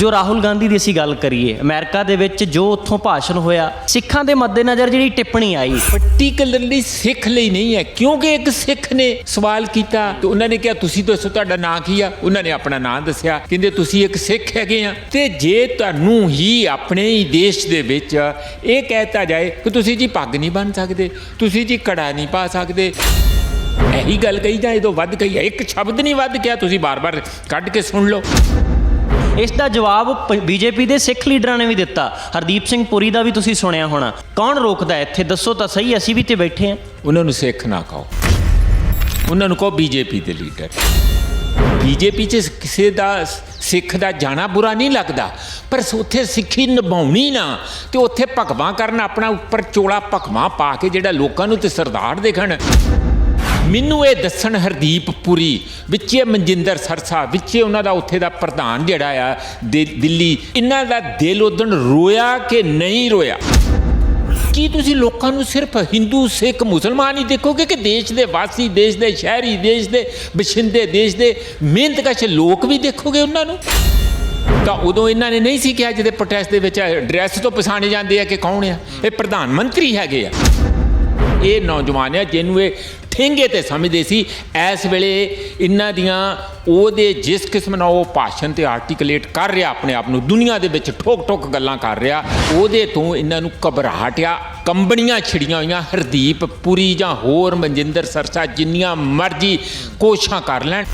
ਜੋ ਰਾਹੁਲ ਗਾਂਧੀ ਦੀ ਅਸੀਂ ਗੱਲ ਕਰੀਏ, ਅਮਰੀਕਾ ਦੇ ਵਿੱਚ ਜੋ ਉੱਥੋਂ ਭਾਸ਼ਣ ਹੋਇਆ, ਸਿੱਖਾਂ ਦੇ ਮੱਦੇਨਜ਼ਰ ਜਿਹੜੀ ਟਿੱਪਣੀ ਆਈ। ਪਾਰਟਿਕੂਲਰਲੀ ਸਿੱਖ ਲਈ ਨਹੀਂ ਹੈ, ਕਿਉਂਕਿ ਇੱਕ ਸਿੱਖ ਨੇ ਸਵਾਲ ਕੀਤਾ ਤੇ ਉਹਨਾਂ ਨੇ ਕਿਹਾ, ਤੁਸੀਂ ਦੱਸੋ ਤੁਹਾਡਾ ਨਾਂ ਕੀ ਆ? ਉਹਨਾਂ ਨੇ ਆਪਣਾ ਨਾਂ ਦੱਸਿਆ। ਕਹਿੰਦੇ, ਤੁਸੀਂ ਇੱਕ ਸਿੱਖ ਹੈਗੇ ਆ। ਤੇ ਜੇ ਤੁਹਾਨੂੰ ਹੀ ਆਪਣੇ ਹੀ ਦੇਸ਼ ਦੇ ਵਿੱਚ ਇਹ ਕਹਿਤਾ ਜਾਏ ਕਿ ਤੁਸੀਂ ਜੀ ਪੱਗ ਨਹੀਂ ਬੰਨ ਸਕਦੇ, ਤੁਸੀਂ ਜੀ ਕੜਾ ਨਹੀਂ ਪਾ ਸਕਦੇ। ਇਹੀ ਗੱਲ ਕਹੀ ਜਾਏ ਤੋਂ ਵੱਧ ਕਹੀ ਹੈ ਇੱਕ ਸ਼ਬਦ ਨਹੀਂ ਵੱਧ ਕਿਹਾ, ਤੁਸੀਂ ਬਾਰ-ਬਾਰ ਕੱਢ ਕੇ ਸੁਣ ਲਓ। ਇਸ ਦਾ ਜਵਾਬ ਬੀਜੇਪੀ ਦੇ ਸਿੱਖ ਲੀਡਰਾਂ ਨੇ ਵੀ ਦਿੱਤਾ। ਹਰਦੀਪ ਸਿੰਘ ਪੁਰੀ ਦਾ ਵੀ ਤੁਸੀਂ ਸੁਣਿਆ ਹੋਣਾ। ਕੌਣ ਰੋਕਦਾ ਇੱਥੇ ਦੱਸੋ ਤਾਂ ਸਹੀ, ਅਸੀਂ ਵੀ ਤੇ ਬੈਠੇ ਹਾਂ। ਉਹਨਾਂ ਨੂੰ ਸਿੱਖ ਨਾ ਕਹੋ। ਉਹਨਾਂ ਨੂੰ ਕਹੋ ਬੀਜੇਪੀ ਦੇ ਲੀਡਰ। ਬੀਜੇਪੀ 'ਚ ਕਿਸੇ ਦਾ ਸਿੱਖ ਦਾ ਜਾਣਾ ਬੁਰਾ ਨਹੀਂ ਲੱਗਦਾ। ਪਰ ਉੱਥੇ ਸਿੱਖੀ ਨਿਭਾਉਣੀ ਨਾ, ਤੇ ਉੱਥੇ ਭਗਵਾਂ ਕਰਨ ਆਪਣਾ ਉੱਪਰ ਚੋਲਾ ਭਗਵਾਂ ਪਾ ਕੇ ਜਿਹੜਾ ਲੋਕਾਂ ਨੂੰ ਤੇ ਸਰਦਾਰ ਦੇਖਣ। ਮੈਨੂੰ ਇਹ ਦੱਸਣ ਹਰਦੀਪ ਪੁਰੀ, ਵਿੱਚੇ ਮਨਜਿੰਦਰ ਸਰਸਾ, ਵਿੱਚੇ ਉਹਨਾਂ ਦਾ ਉੱਥੇ ਦਾ ਪ੍ਰਧਾਨ ਜਿਹੜਾ ਆ, ਦਿ- ਦਿੱਲੀ, ਇਹਨਾਂ ਦਾ ਦਿਲ ਉਦਣ ਰੋਇਆ ਕਿ ਨਹੀਂ ਰੋਇਆ? ਕੀ ਤੁਸੀਂ ਲੋਕਾਂ ਨੂੰ ਸਿਰਫ ਹਿੰਦੂ, ਸਿੱਖ, ਮੁਸਲਮਾਨ ਹੀ ਦੇਖੋਗੇ ਕਿ ਦੇਸ਼ ਦੇ ਵਾਸੀ, ਦੇਸ਼ ਦੇ ਸ਼ਹਿਰੀ, ਦੇਸ਼ ਦੇ ਬਸ਼ਿੰਦੇ, ਦੇਸ਼ ਦੇ ਮਿਹਨਤਕਸ਼ ਲੋਕ ਵੀ ਦੇਖੋਗੇ ਉਹਨਾਂ ਨੂੰ? ਤਾਂ ਉਦੋਂ ਇਹਨਾਂ ਨੇ ਨਹੀਂ ਸੀ ਕਿਹਾ ਜਿਹਦੇ ਪ੍ਰੋਟੈਸਟ ਦੇ ਵਿੱਚ ਡਰੈਸ ਤੋਂ ਪਛਾਣੇ ਜਾਂਦੇ ਆ ਕਿ ਕੌਣ ਆ? ਇਹ ਪ੍ਰਧਾਨ ਮੰਤਰੀ ਹੈਗੇ ਆ। ਇਹ ਨੌਜਵਾਨ ਆ ਜਿਹਨੂੰ ਇਹ ਠੇਂਗੇ ਤੇ ਸਮਝਦੇ ਸੀ, ਇਸ ਵੇਲੇ ਇਹਨਾਂ ਦੀਆਂ ਉਹਦੇ ਜਿਸ ਕਿਸਮ ਨਾਲ ਉਹ ਭਾਸ਼ਣ ਤੇ ਆਰਟੀਕੂਲੇਟ ਕਰ ਰਿਹਾ, ਆਪਣੇ ਆਪ ਨੂੰ ਦੁਨੀਆ ਦੇ ਵਿੱਚ ਠੋਕ ਠੋਕ ਗੱਲਾਂ ਕਰ ਰਿਹਾ, ਉਹਦੇ ਤੋਂ ਇਹਨਾਂ ਨੂੰ ਘਬਰਾਹਟ ਆ ਕੰਬਣੀਆਂ ਛਿੜੀਆਂ ਹੋਈਆਂ, ਹਰਦੀਪ ਪੁਰੀ ਜਾਂ ਹੋਰ ਮਨਜਿੰਦਰ ਸਰਸਾ ਜਿੰਨੀਆਂ ਮਰਜ਼ੀ ਕੋਸ਼ਿਸ਼ਾਂ ਕਰ ਲੈਣ।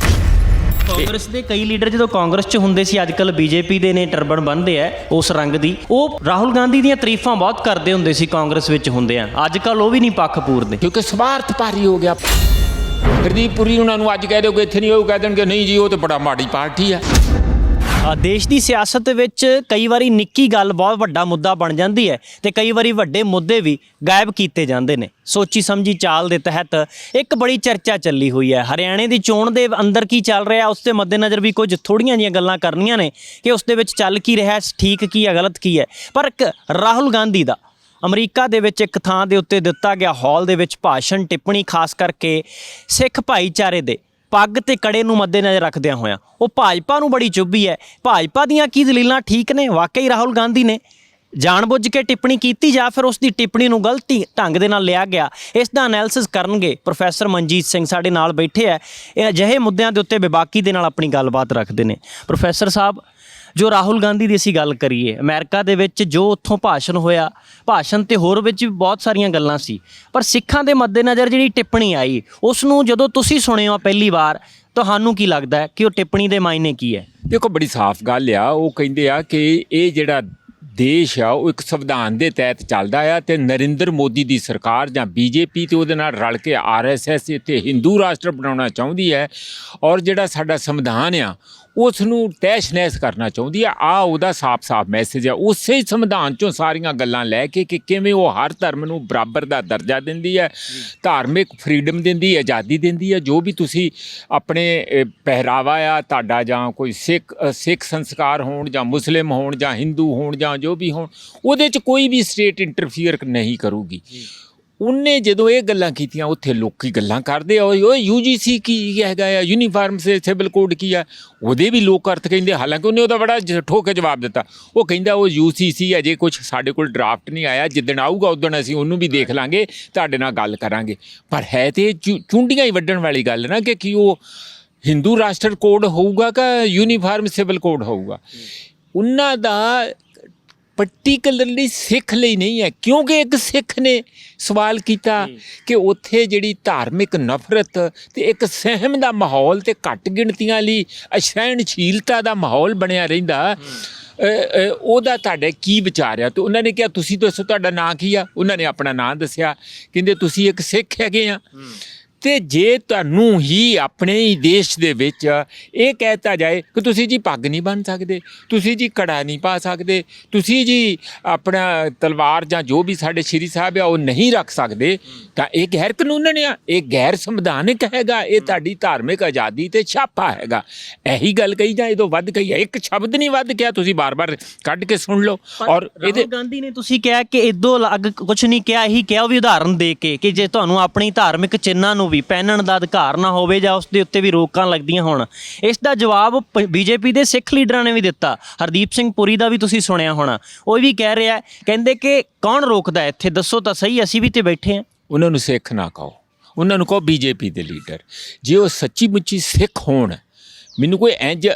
ਕਾਂਗਰਸ ਦੇ ਕਈ ਲੀਡਰ ਜਦੋਂ ਕਾਂਗਰਸ 'ਚ ਹੁੰਦੇ ਸੀ ਅੱਜਕੱਲ ਬੀਜੇਪੀ ਦੇ ਨੇ ਟਰਬਨ ਬੰਨਦੇ ਆ, ਉਸ ਰੰਗ ਦੀ, ਉਹ ਰਾਹੁਲ ਗਾਂਧੀ ਦੀਆਂ ਤਾਰੀਫਾਂ ਬਹੁਤ ਕਰਦੇ ਹੁੰਦੇ ਸੀ ਕਾਂਗਰਸ ਵਿੱਚ ਹੁੰਦੇ ਆ। ਅੱਜਕੱਲ ਉਹ ਵੀ ਨਹੀਂ ਪੱਖ ਪੂਰਦੇ। ਕਿਉਂਕਿ ਸਵਾਰਥ ਭਾਰੀ ਹੋ ਗਿਆ। ਹਰਦੀਪ ਪੁਰੀ ਉਹਨਾਂ ਨੂੰ ਅੱਜ ਕਹਿ ਦਿਓਗੇ ਇੱਥੇ ਨਹੀਂ ਉਹ ਕਹਿ ਦੇਣਗੇ, ਨਹੀਂ ਜੀ, ਉਹ ਤਾਂ ਬੜਾ ਮਾੜੀ ਪਾਰਟੀ ਆ। ਦੇਸ਼ ਦੀ ਸਿਆਸਤ ਵਿੱਚ ਕਈ ਵਾਰੀ ਨਿੱਕੀ ਗੱਲ ਬਹੁਤ ਵੱਡਾ ਮੁੱਦਾ ਬਣ ਜਾਂਦੀ ਹੈ ਤੇ ਕਈ ਵਾਰੀ ਵੱਡੇ ਮੁੱਦੇ ਵੀ ਗਾਇਬ ਕੀਤੇ ਜਾਂਦੇ ਨੇ। ਸੋਚੀ ਸਮਝੀ ਚਾਲ ਦੇ ਤਹਿਤ ਇੱਕ ਬੜੀ ਚਰਚਾ ਚੱਲੀ ਹੋਈ ਹੈ। ਹਰਿਆਣੇ ਦੀ ਚੋਣ ਦੇ ਅੰਦਰ ਕੀ ਚੱਲ ਰਿਹਾ, ਉਸ ਦੇ ਮੱਦੇਨਜ਼ਰ ਵੀ ਕੁਝ ਥੋੜੀਆਂ ਜੀਆਂ ਗੱਲਾਂ ਕਰਨੀਆਂ ਨੇ ਕਿ ਉਸ ਦੇ ਵਿੱਚ ਚੱਲ ਕੀ ਰਿਹਾ, ਠੀਕ ਕੀ ਹੈ, ਗਲਤ ਕੀ ਹੈ। ਪਰ ਇੱਕ ਰਾਹੁਲ ਗਾਂਧੀ ਦਾ ਅਮਰੀਕਾ ਦੇ ਵਿੱਚ ਇੱਕ ਥਾਂ ਦੇ ਉੱਤੇ ਦਿੱਤਾ ਗਿਆ ਹਾਲ ਦੇ ਵਿੱਚ ਭਾਸ਼ਣ ਟਿੱਪਣੀ, ਖਾਸ ਕਰਕੇ ਸਿੱਖ ਭਾਈਚਾਰੇ ਦੇ ਪੱਗ ਤੇ ਕੜੇ ਨੂੰ ਮੱਦੇਨਜ਼ਰ ਰੱਖਦਿਆਂ ਹੋਇਆਂ। ਉਹ ਭਾਜਪਾ ਨੂੰ ਬੜੀ ਚੁੱਭੀ ਹੈ ਭਾਜਪਾ ਦੀਆਂ ਕੀ ਦਲੀਲਾਂ ਠੀਕ ਨੇ? ਵਾਕਈ ਰਾਹੁਲ ਗਾਂਧੀ ਨੇ। ਜਾਣਬੁੱਝ ਕੇ ਟਿੱਪਣੀ ਕੀਤੀ ਜਾਂ ਫਿਰ ਉਸ ਦੀ ਟਿੱਪਣੀ ਨੂੰ ਗਲਤੀ ਢੰਗ ਦੇ ਨਾਲ ਲਿਆ ਗਿਆ, ਇਸ ਦਾ ਐਨਾਲਿਸਿਸ ਕਰਨਗੇ ਪ੍ਰੋਫੈਸਰ ਮਨਜੀਤ ਸਿੰਘ ਸਾਡੇ ਨਾਲ ਬੈਠੇ ਹੈ ਇਹ ਅਜਿਹੇ ਮੁੱਦਿਆਂ ਦੇ ਉੱਤੇ ਬੇਬਾਕੀ ਦੇ ਨਾਲ ਆਪਣੀ ਗੱਲਬਾਤ ਰੱਖਦੇ ਨੇ। ਪ੍ਰੋਫੈਸਰ ਸਾਹਿਬ ਜੋ ਰਾਹੁਲ ਗਾਂਧੀ ਦੀ ਅਸੀਂ ਗੱਲ ਕਰੀਏ, ਅਮਰੀਕਾ ਦੇ ਵਿੱਚ ਜੋ ਉੱਥੋਂ ਭਾਸ਼ਣ ਹੋਇਆ, ਭਾਸ਼ਣ ਤੇ ਹੋਰ ਵਿੱਚ ਵੀ ਬਹੁਤ ਸਾਰੀਆਂ ਗੱਲਾਂ ਸੀ, ਪਰ ਸਿੱਖਾਂ ਦੇ ਮੱਦੇਨਜ਼ਰ ਜਿਹੜੀ ਟਿੱਪਣੀ ਆਈ ਉਸ ਨੂੰ ਜਦੋਂ ਤੁਸੀਂ ਸੁਣਿਓ ਪਹਿਲੀ ਵਾਰ, ਤੁਹਾਨੂੰ ਕੀ ਲੱਗਦਾ ਹੈ ਕਿ ਉਹ ਟਿੱਪਣੀ ਦੇ ਮਾਇਨੇ ਕੀ ਹੈ? ਦੇਖੋ, ਬੜੀ ਸਾਫ਼ ਗੱਲ ਆ, ਉਹ ਕਹਿੰਦੇ ਆ ਕਿ ਇਹ ਜਿਹੜਾ ਦੇਸ਼ ਆ, ਉਹ ਇੱਕ ਸੰਵਿਧਾਨ ਦੇ ਤਹਿਤ ਚੱਲਦਾ ਆ ਤੇ ਨਰਿੰਦਰ ਮੋਦੀ ਦੀ ਸਰਕਾਰ ਜਾਂ ਬੀਜੇਪੀ ਤੇ ਉਹਦੇ ਨਾਲ ਰਲ ਕੇ ਆਰਐਸਐਸ ਇੱਥੇ ਹਿੰਦੂ ਰਾਸ਼ਟਰ ਬਣਾਉਣਾ ਚਾਹੁੰਦੀ ਹੈ ਔਰ ਜਿਹੜਾ ਸਾਡਾ ਸੰਵਿਧਾਨ ਆ ਉਸ ਨੂੰ ਤੈਸ਼ ਨੈਸ਼ ਕਰਨਾ ਚਾਹੁੰਦੀ ਆ। ਆ ਉਹਦਾ ਸਾਫ਼-ਸਾਫ਼ ਮੈਸੇਜ ਆ। ਉਸੇ ਸੰਵਿਧਾਨ ਚੋਂ ਸਾਰੀਆਂ ਗੱਲਾਂ ਲੈ ਕੇ ਕਿ ਕਿਵੇਂ ਉਹ ਹਰ ਧਰਮ ਨੂੰ ਬਰਾਬਰ ਦਾ ਦਰਜਾ ਦਿੰਦੀ ਹੈ ਧਾਰਮਿਕ ਫਰੀडम ਦਿੰਦੀ ਹੈ ਆਜ਼ਾਦੀ ਦਿੰਦੀ ਹੈ ਜੋ ਵੀ ਤੁਸੀਂ ਆਪਣੇ ਪਹਿਰਾਵਾ ਆ, ਤੁਹਾਡਾ ਜਾਂ ਕੋਈ ਸਿੱਖ ਸਿੱਖ ਸੰਸਕਾਰ ਹੋਣ ਜਾਂ ਮੁਸਲਿਮ ਹੋਣ ਜਾਂ ਹਿੰਦੂ ਹੋਣ ਜਾਂ ਜੋ ਵੀ ਹੋਣ, ਉਹਦੇ 'ਚ ਕੋਈ ਵੀ ਸਟੇਟ ਇੰਟਰਫੀਅਰ ਨਹੀਂ ਕਰੂਗੀ। ਉਹਨੇ ਜਦੋਂ ਇਹ ਗੱਲਾਂ ਕੀਤੀਆਂ ਉੱਥੇ ਲੋਕੀ ਗੱਲਾਂ ਕਰਦੇ ਆ ਓਏ ਯੂਜੀਸੀ ਕੀ ਹੈਗਾ ਆ? ਯੂਨੀਫਾਰਮ ਸੇ ਸਿਵਲ ਕੋਡ ਕੀ ਆ? ਉਹਦੇ ਵੀ ਲੋਕ ਅਰਥ ਕਹਿੰਦੇ ਹਾਲਾਂਕਿ ਉਹਨੇ ਉਹਦਾ ਬੜਾ ਠੋਕ ਕੇ ਜਵਾਬ ਦਿੱਤਾ। ਉਹ ਕਹਿੰਦਾ ਉਹ ਯੂਸੀਸੀ ਅਜੇ ਕੁਝ ਸਾਡੇ ਕੋਲ ਡਰਾਫਟ ਨਹੀਂ ਆਇਆ ਜਿੱਦਣ ਆਊਗਾ ਉਦੋਂ ਅਸੀਂ ਉਹਨੂੰ ਵੀ ਦੇਖ ਲਾਂਗੇ ਤੁਹਾਡੇ ਨਾਲ ਗੱਲ ਕਰਾਂਗੇ। ਪਰ ਹੈ ਤੇ ਚੁੰਡੀਆਂ ਹੀ ਵੱਢਣ ਵਾਲੀ ਗੱਲ ਨਾ ਕਿ ਕੀ ਉਹ ਹਿੰਦੂ ਰਾਸ਼ਟਰ ਕੋਡ ਹੋਊਗਾ ਕਿ ਯੂਨੀਫਾਰਮ ਸਿਵਲ ਕੋਡ ਹੋਊਗਾ? ਉਹਨਾਂ ਦਾ ਪਾਰਟਿਕੂਲਰਲੀ ਸਿੱਖ ਲਈ ਨਹੀਂ ਹੈ ਕਿਉਂਕਿ ਇੱਕ ਸਿੱਖ ਨੇ ਸਵਾਲ ਕੀਤਾ ਕਿ ਉੱਥੇ ਜਿਹੜੀ ਧਾਰਮਿਕ ਨਫ਼ਰਤ ਤੇ ਇੱਕ ਸਹਿਮ ਦਾ ਮਾਹੌਲ ਤੇ ਘੱਟ ਗਿਣਤੀਆਂ ਲਈ ਅਸਹਿਣਸ਼ੀਲਤਾ ਦਾ ਮਾਹੌਲ ਬਣਿਆ ਰਹਿੰਦਾ ਉਹਦਾ ਤੁਹਾਡੇ ਕੀ ਵਿਚਾਰ ਆ? ਤੇ ਉਹਨਾਂ ਨੇ ਕਿਹਾ ਤੁਸੀਂ ਦੱਸੋ ਤੁਹਾਡਾ ਨਾਂ ਕੀ ਆ? ਉਹਨਾਂ ਨੇ ਆਪਣਾ ਨਾਂ ਦੱਸਿਆ। ਕਹਿੰਦੇ ਤੁਸੀਂ ਇੱਕ ਸਿੱਖ ਹੈਗੇ ਆ। ਤੇ ਜੇ ਤੁਹਾਨੂੰ ਹੀ ਆਪਣੇ ਹੀ ਦੇਸ਼ ਦੇ ਵਿੱਚ ਇਹ ਕਹਿਤਾ ਜਾਏ ਕਿ ਤੁਸੀਂ ਜੀ ਪੱਗ ਨਹੀਂ ਬੰਨ ਸਕਦੇ ਤੁਸੀਂ ਜੀ ਕੜਾ ਨਹੀਂ ਪਾ ਸਕਦੇ ਤੁਸੀਂ ਜੀ ਆਪਣਾ ਤਲਵਾਰ ਜਾਂ ਜੋ ਵੀ ਸਾਡੇ ਸ਼੍ਰੀ ਸਾਹਿਬ ਆ ਉਹ ਨਹੀਂ ਰੱਖ ਸਕਦੇ ਤਾਂ ਇਹ ਗੈਰ ਕਾਨੂੰਨ ਆ ਇਹ ਗੈਰ ਸੰਵਿਧਾਨਿਕ ਹੈਗਾ ਇਹ ਤੁਹਾਡੀ ਧਾਰਮਿਕ ਆਜ਼ਾਦੀ ਤੇ ਛਾਪਾ ਹੈਗਾ। ਇਹੀ ਗੱਲ ਕਹੀ ਜਾਂ ਇਹ ਤੋਂ ਵੱਧ ਕਹੀ ਹੈ ਇੱਕ ਸ਼ਬਦ ਨਹੀਂ ਵੱਧ ਕਿਹਾ ਤੁਸੀਂ ਬਾਰ-ਬਾਰ ਕੱਢ ਕੇ ਸੁਣ ਲਓ ਔਰ ਇਹਦੇ ਗਾਂਧੀ ਨੇ ਤੁਸੀਂ ਕਿਹਾ ਕਿ ਇਦੋਂ ਅਲੱਗ ਕੁਝ ਨਹੀਂ ਕਿਹਾ ਇਹੀ ਕਿਹਾ ਉਹ ਵੀ ਉਦਾਹਰਨ ਦੇ ਕੇ ਕਿ ਜੇ ਤੁਹਾਨੂੰ ਆਪਣੀ ਧਾਰਮਿਕ ਚਿੰਨ੍ਹਾਂ ਨੂੰ ਵੀ ਪਹਿਨਣ ਦਾ ਅਧਿਕਾਰ ਨਾ ਹੋਵੇ ਜਾਂ ਉਸ ਦੇ ਉੱਤੇ ਵੀ ਰੋਕਾਂ ਲੱਗਦੀਆਂ ਹੋਣ। ਇਸ ਦਾ ਜਵਾਬ ਬੀਜੇਪੀ ਦੇ ਸਿੱਖ ਲੀਡਰਾਂ ਨੇ ਵੀ ਦਿੱਤਾ। ਹਰਦੀਪ ਸਿੰਘ ਪੁਰੀ ਦਾ ਵੀ ਤੁਸੀਂ ਸੁਣਿਆ ਹੋਣਾ। ਉਹ ਵੀ ਕਹਿ ਰਿਹਾ ਕਹਿੰਦੇ ਕਿ ਕੌਣ ਰੋਕਦਾ ਇੱਥੇ? ਦੱਸੋ ਤਾਂ ਸਹੀ, ਅਸੀਂ ਵੀ ਤੇ ਬੈਠੇ ਹਾਂ। ਉਹਨਾਂ ਨੂੰ ਸਿੱਖ ਨਾ ਕਹੋ। ਉਹਨਾਂ ਨੂੰ ਕਹੋ ਬੀਜੇਪੀ ਦੇ ਲੀਡਰ। ਜੇ ਉਹ ਸੱਚੀ ਮੁੱਚੀ ਸਿੱਖ ਹੋਣ, ਮੈਨੂੰ ਕੋਈ ਇੰਜ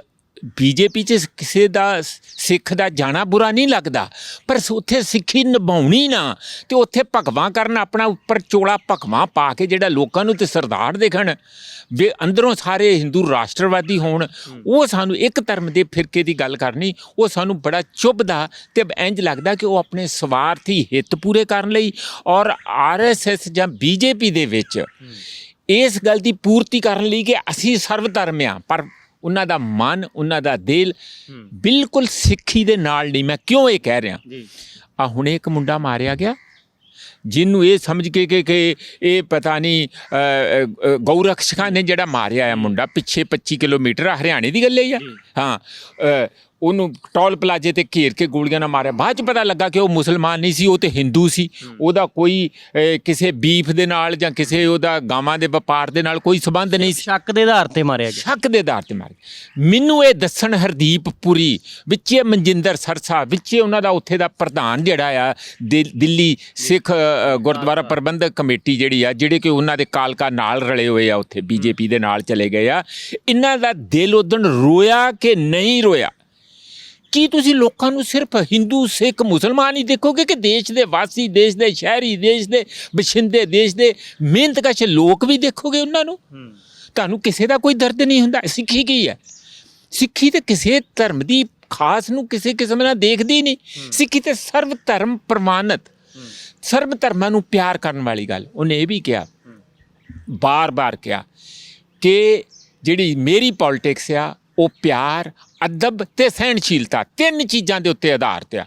ਬੀਜੇਪੀ 'ਚ ਕਿਸੇ ਦਾ ਸਿੱਖ ਦਾ ਜਾਣਾ ਬੁਰਾ ਨਹੀਂ ਲੱਗਦਾ। ਪਰ ਉੱਥੇ ਸਿੱਖੀ ਨਿਭਾਉਣੀ ਨਾ ਤੇ ਉੱਥੇ ਭਗਵਾਂ ਕਰਨ ਆਪਣਾ ਉੱਪਰ ਚੋਲਾ ਭਗਵਾਂ ਪਾ ਕੇ ਜਿਹੜਾ ਲੋਕਾਂ ਨੂੰ ਤੇ ਸਰਦਾਰ ਦੇਖਣ ਵੀ ਅੰਦਰੋਂ ਸਾਰੇ ਹਿੰਦੂ ਰਾਸ਼ਟਰਵਾਦੀ ਹੋਣ ਉਹ ਸਾਨੂੰ ਇੱਕ ਧਰਮ ਦੇ ਫਿਰਕੇ ਦੀ ਗੱਲ ਕਰਨੀ ਉਹ ਸਾਨੂੰ ਬੜਾ ਚੁੱਭਦਾ ਤੇ ਇੰਜ ਲੱਗਦਾ ਕਿ ਉਹ ਆਪਣੇ ਸਵਾਰਥੀ ਹਿੱਤ ਪੂਰੇ ਕਰਨ ਲਈ ਔਰ ਆਰਐਸਐਸ ਜਾਂ ਬੀਜੇਪੀ ਦੇ ਵਿੱਚ ਇਸ ਗੱਲ ਦੀ ਪੂਰਤੀ ਕਰਨ ਲਈ ਕਿ ਅਸੀਂ ਸਰਵ ਧਰਮ ਆ ਪਰ ਉਹਨਾਂ ਦਾ ਮਨ ਉਹਨਾਂ ਦਾ ਦਿਲ ਬਿਲਕੁਲ ਸਿੱਖੀ ਦੇ ਨਾਲ ਨਹੀਂ। ਮੈਂ ਕਿਉਂ ਇਹ ਕਹਿ ਰਿਹਾ? ਆ ਹੁਣੇ ਇੱਕ ਮੁੰਡਾ ਮਾਰਿਆ ਗਿਆ ਜਿਹਨੂੰ ਇਹ ਸਮਝ ਕੇ ਕਿ ਕਿ ਇਹ ਪਤਾ ਨਹੀਂ ਅ, ਗਊਰਕਸ਼ਕਾਂ ਨੇ ਜਿਹੜਾ ਮਾਰਿਆ ਆ ਮੁੰਡਾ ਪਿੱਛੇ 25 ਕਿਲੋਮੀਟਰ ਆ, ਹਰਿਆਣੇ ਦੀ ਗੱਲ ਹੈ ਆ ਹਾਂ ਉਹਨੂੰ ਟੋਲ ਪਲਾਜੇ ਤੇ ਘੇਰ ਕੇ ਗੋਲੀਆਂ ਨਾਲ ਮਾਰਿਆ। ਬਾਅਦ ਚ ਪਤਾ ਲੱਗਾ ਕਿ ਉਹ ਮੁਸਲਮਾਨ ਨਹੀਂ ਸੀ ਉਹ ਤੇ ਹਿੰਦੂ ਸੀ। ਉਹਦਾ ਕੋਈ ਕਿਸੇ ਬੀਫ ਦੇ ਨਾਲ ਜਾਂ ਕਿਸੇ ਉਹਦਾ ਗਾਵਾਂ ਦੇ ਵਪਾਰ ਦੇ ਨਾਲ ਕੋਈ ਸਬੰਧ ਨਹੀਂ ਸੀ। ਸ਼ੱਕ ਦੇ ਆਧਾਰ ਤੇ ਮਾਰਿਆ ਗਿਆ। ਸ਼ੱਕ ਦੇ ਆਧਾਰ ਤੇ ਮਾਰ ਮੈਨੂੰ ਇਹ ਦੱਸਣ ਹਰਦੀਪ ਪੁਰੀ ਵਿੱਚੇ ਮਨਜਿੰਦਰ ਸਰਸਾ ਵਿੱਚੇ ਉਹਨਾਂ ਦਾ ਉੱਥੇ ਦਾ ਪ੍ਰਧਾਨ ਜਿਹੜਾ ਆ ਦਿ- ਦਿੱਲੀ ਸਿੱਖ ਗੁਰਦੁਆਰਾ ਪ੍ਰਬੰਧਕ ਕਮੇਟੀ ਜਿਹੜੀ ਆ ਜਿਹੜੇ ਕਿ ਉਹਨਾਂ ਦੇ ਕਾਲਕਾ ਨਾਲ ਰਲੇ ਹੋਏ ਆ ਉੱਥੇ ਬੀਜੇਪੀ ਦੇ ਨਾਲ ਚਲੇ ਗਏ ਆ। ਇਹਨਾਂ ਦਾ ਦਿਲ ਉਦਣ ਰੋਇਆ ਕਿ ਨਹੀਂ ਰੋਇਆ? ਕੀ ਤੁਸੀਂ ਲੋਕਾਂ ਨੂੰ ਸਿਰਫ ਹਿੰਦੂ ਸਿੱਖ ਮੁਸਲਮਾਨ ਹੀ ਦੇਖੋਗੇ ਕਿ ਦੇਸ਼ ਦੇ ਵਾਸੀ ਦੇਸ਼ ਦੇ ਸ਼ਹਿਰੀ ਦੇਸ਼ ਦੇ ਬਸ਼ਿੰਦੇ ਦੇਸ਼ ਦੇ ਮਿਹਨਤਕਸ਼ ਲੋਕ ਵੀ ਦੇਖੋਗੇ ਉਹਨਾਂ ਨੂੰ? ਤੁਹਾਨੂੰ ਕਿਸੇ ਦਾ ਕੋਈ ਦਰਦ ਨਹੀਂ ਹੁੰਦਾ। ਸਿੱਖੀ ਕੀ ਹੈ? ਸਿੱਖੀ ਤੇ ਕਿਸੇ ਧਰਮ ਦੀ ਖਾਸ ਨੂੰ ਕਿਸੇ ਕਿਸਮ ਨਾਲ ਦੇਖਦੀ ਨਹੀਂ। ਸਿੱਖੀ ਤੇ ਸਰਵ ਧਰਮ ਪ੍ਰਮਾਣਿਤ ਸਰਵ ਧਰਮਾਂ ਨੂੰ ਪਿਆਰ ਕਰਨ ਵਾਲੀ ਗੱਲ। ਉਹਨੇ ਇਹ ਵੀ ਕਿਹਾ। ਬਾਰ-ਬਾਰ ਕਿਹਾ ਕਿ ਜਿਹੜੀ ਮੇਰੀ ਪੋਲਿਟਿਕਸ ਆ ਉਹ ਪਿਆਰ ਅਦਬ ਤੇ ਸਹਿਣਸ਼ੀਲਤਾ ਤਿੰਨ ਚੀਜ਼ਾਂ ਦੇ ਉੱਤੇ ਆਧਾਰਿਤ ਆ।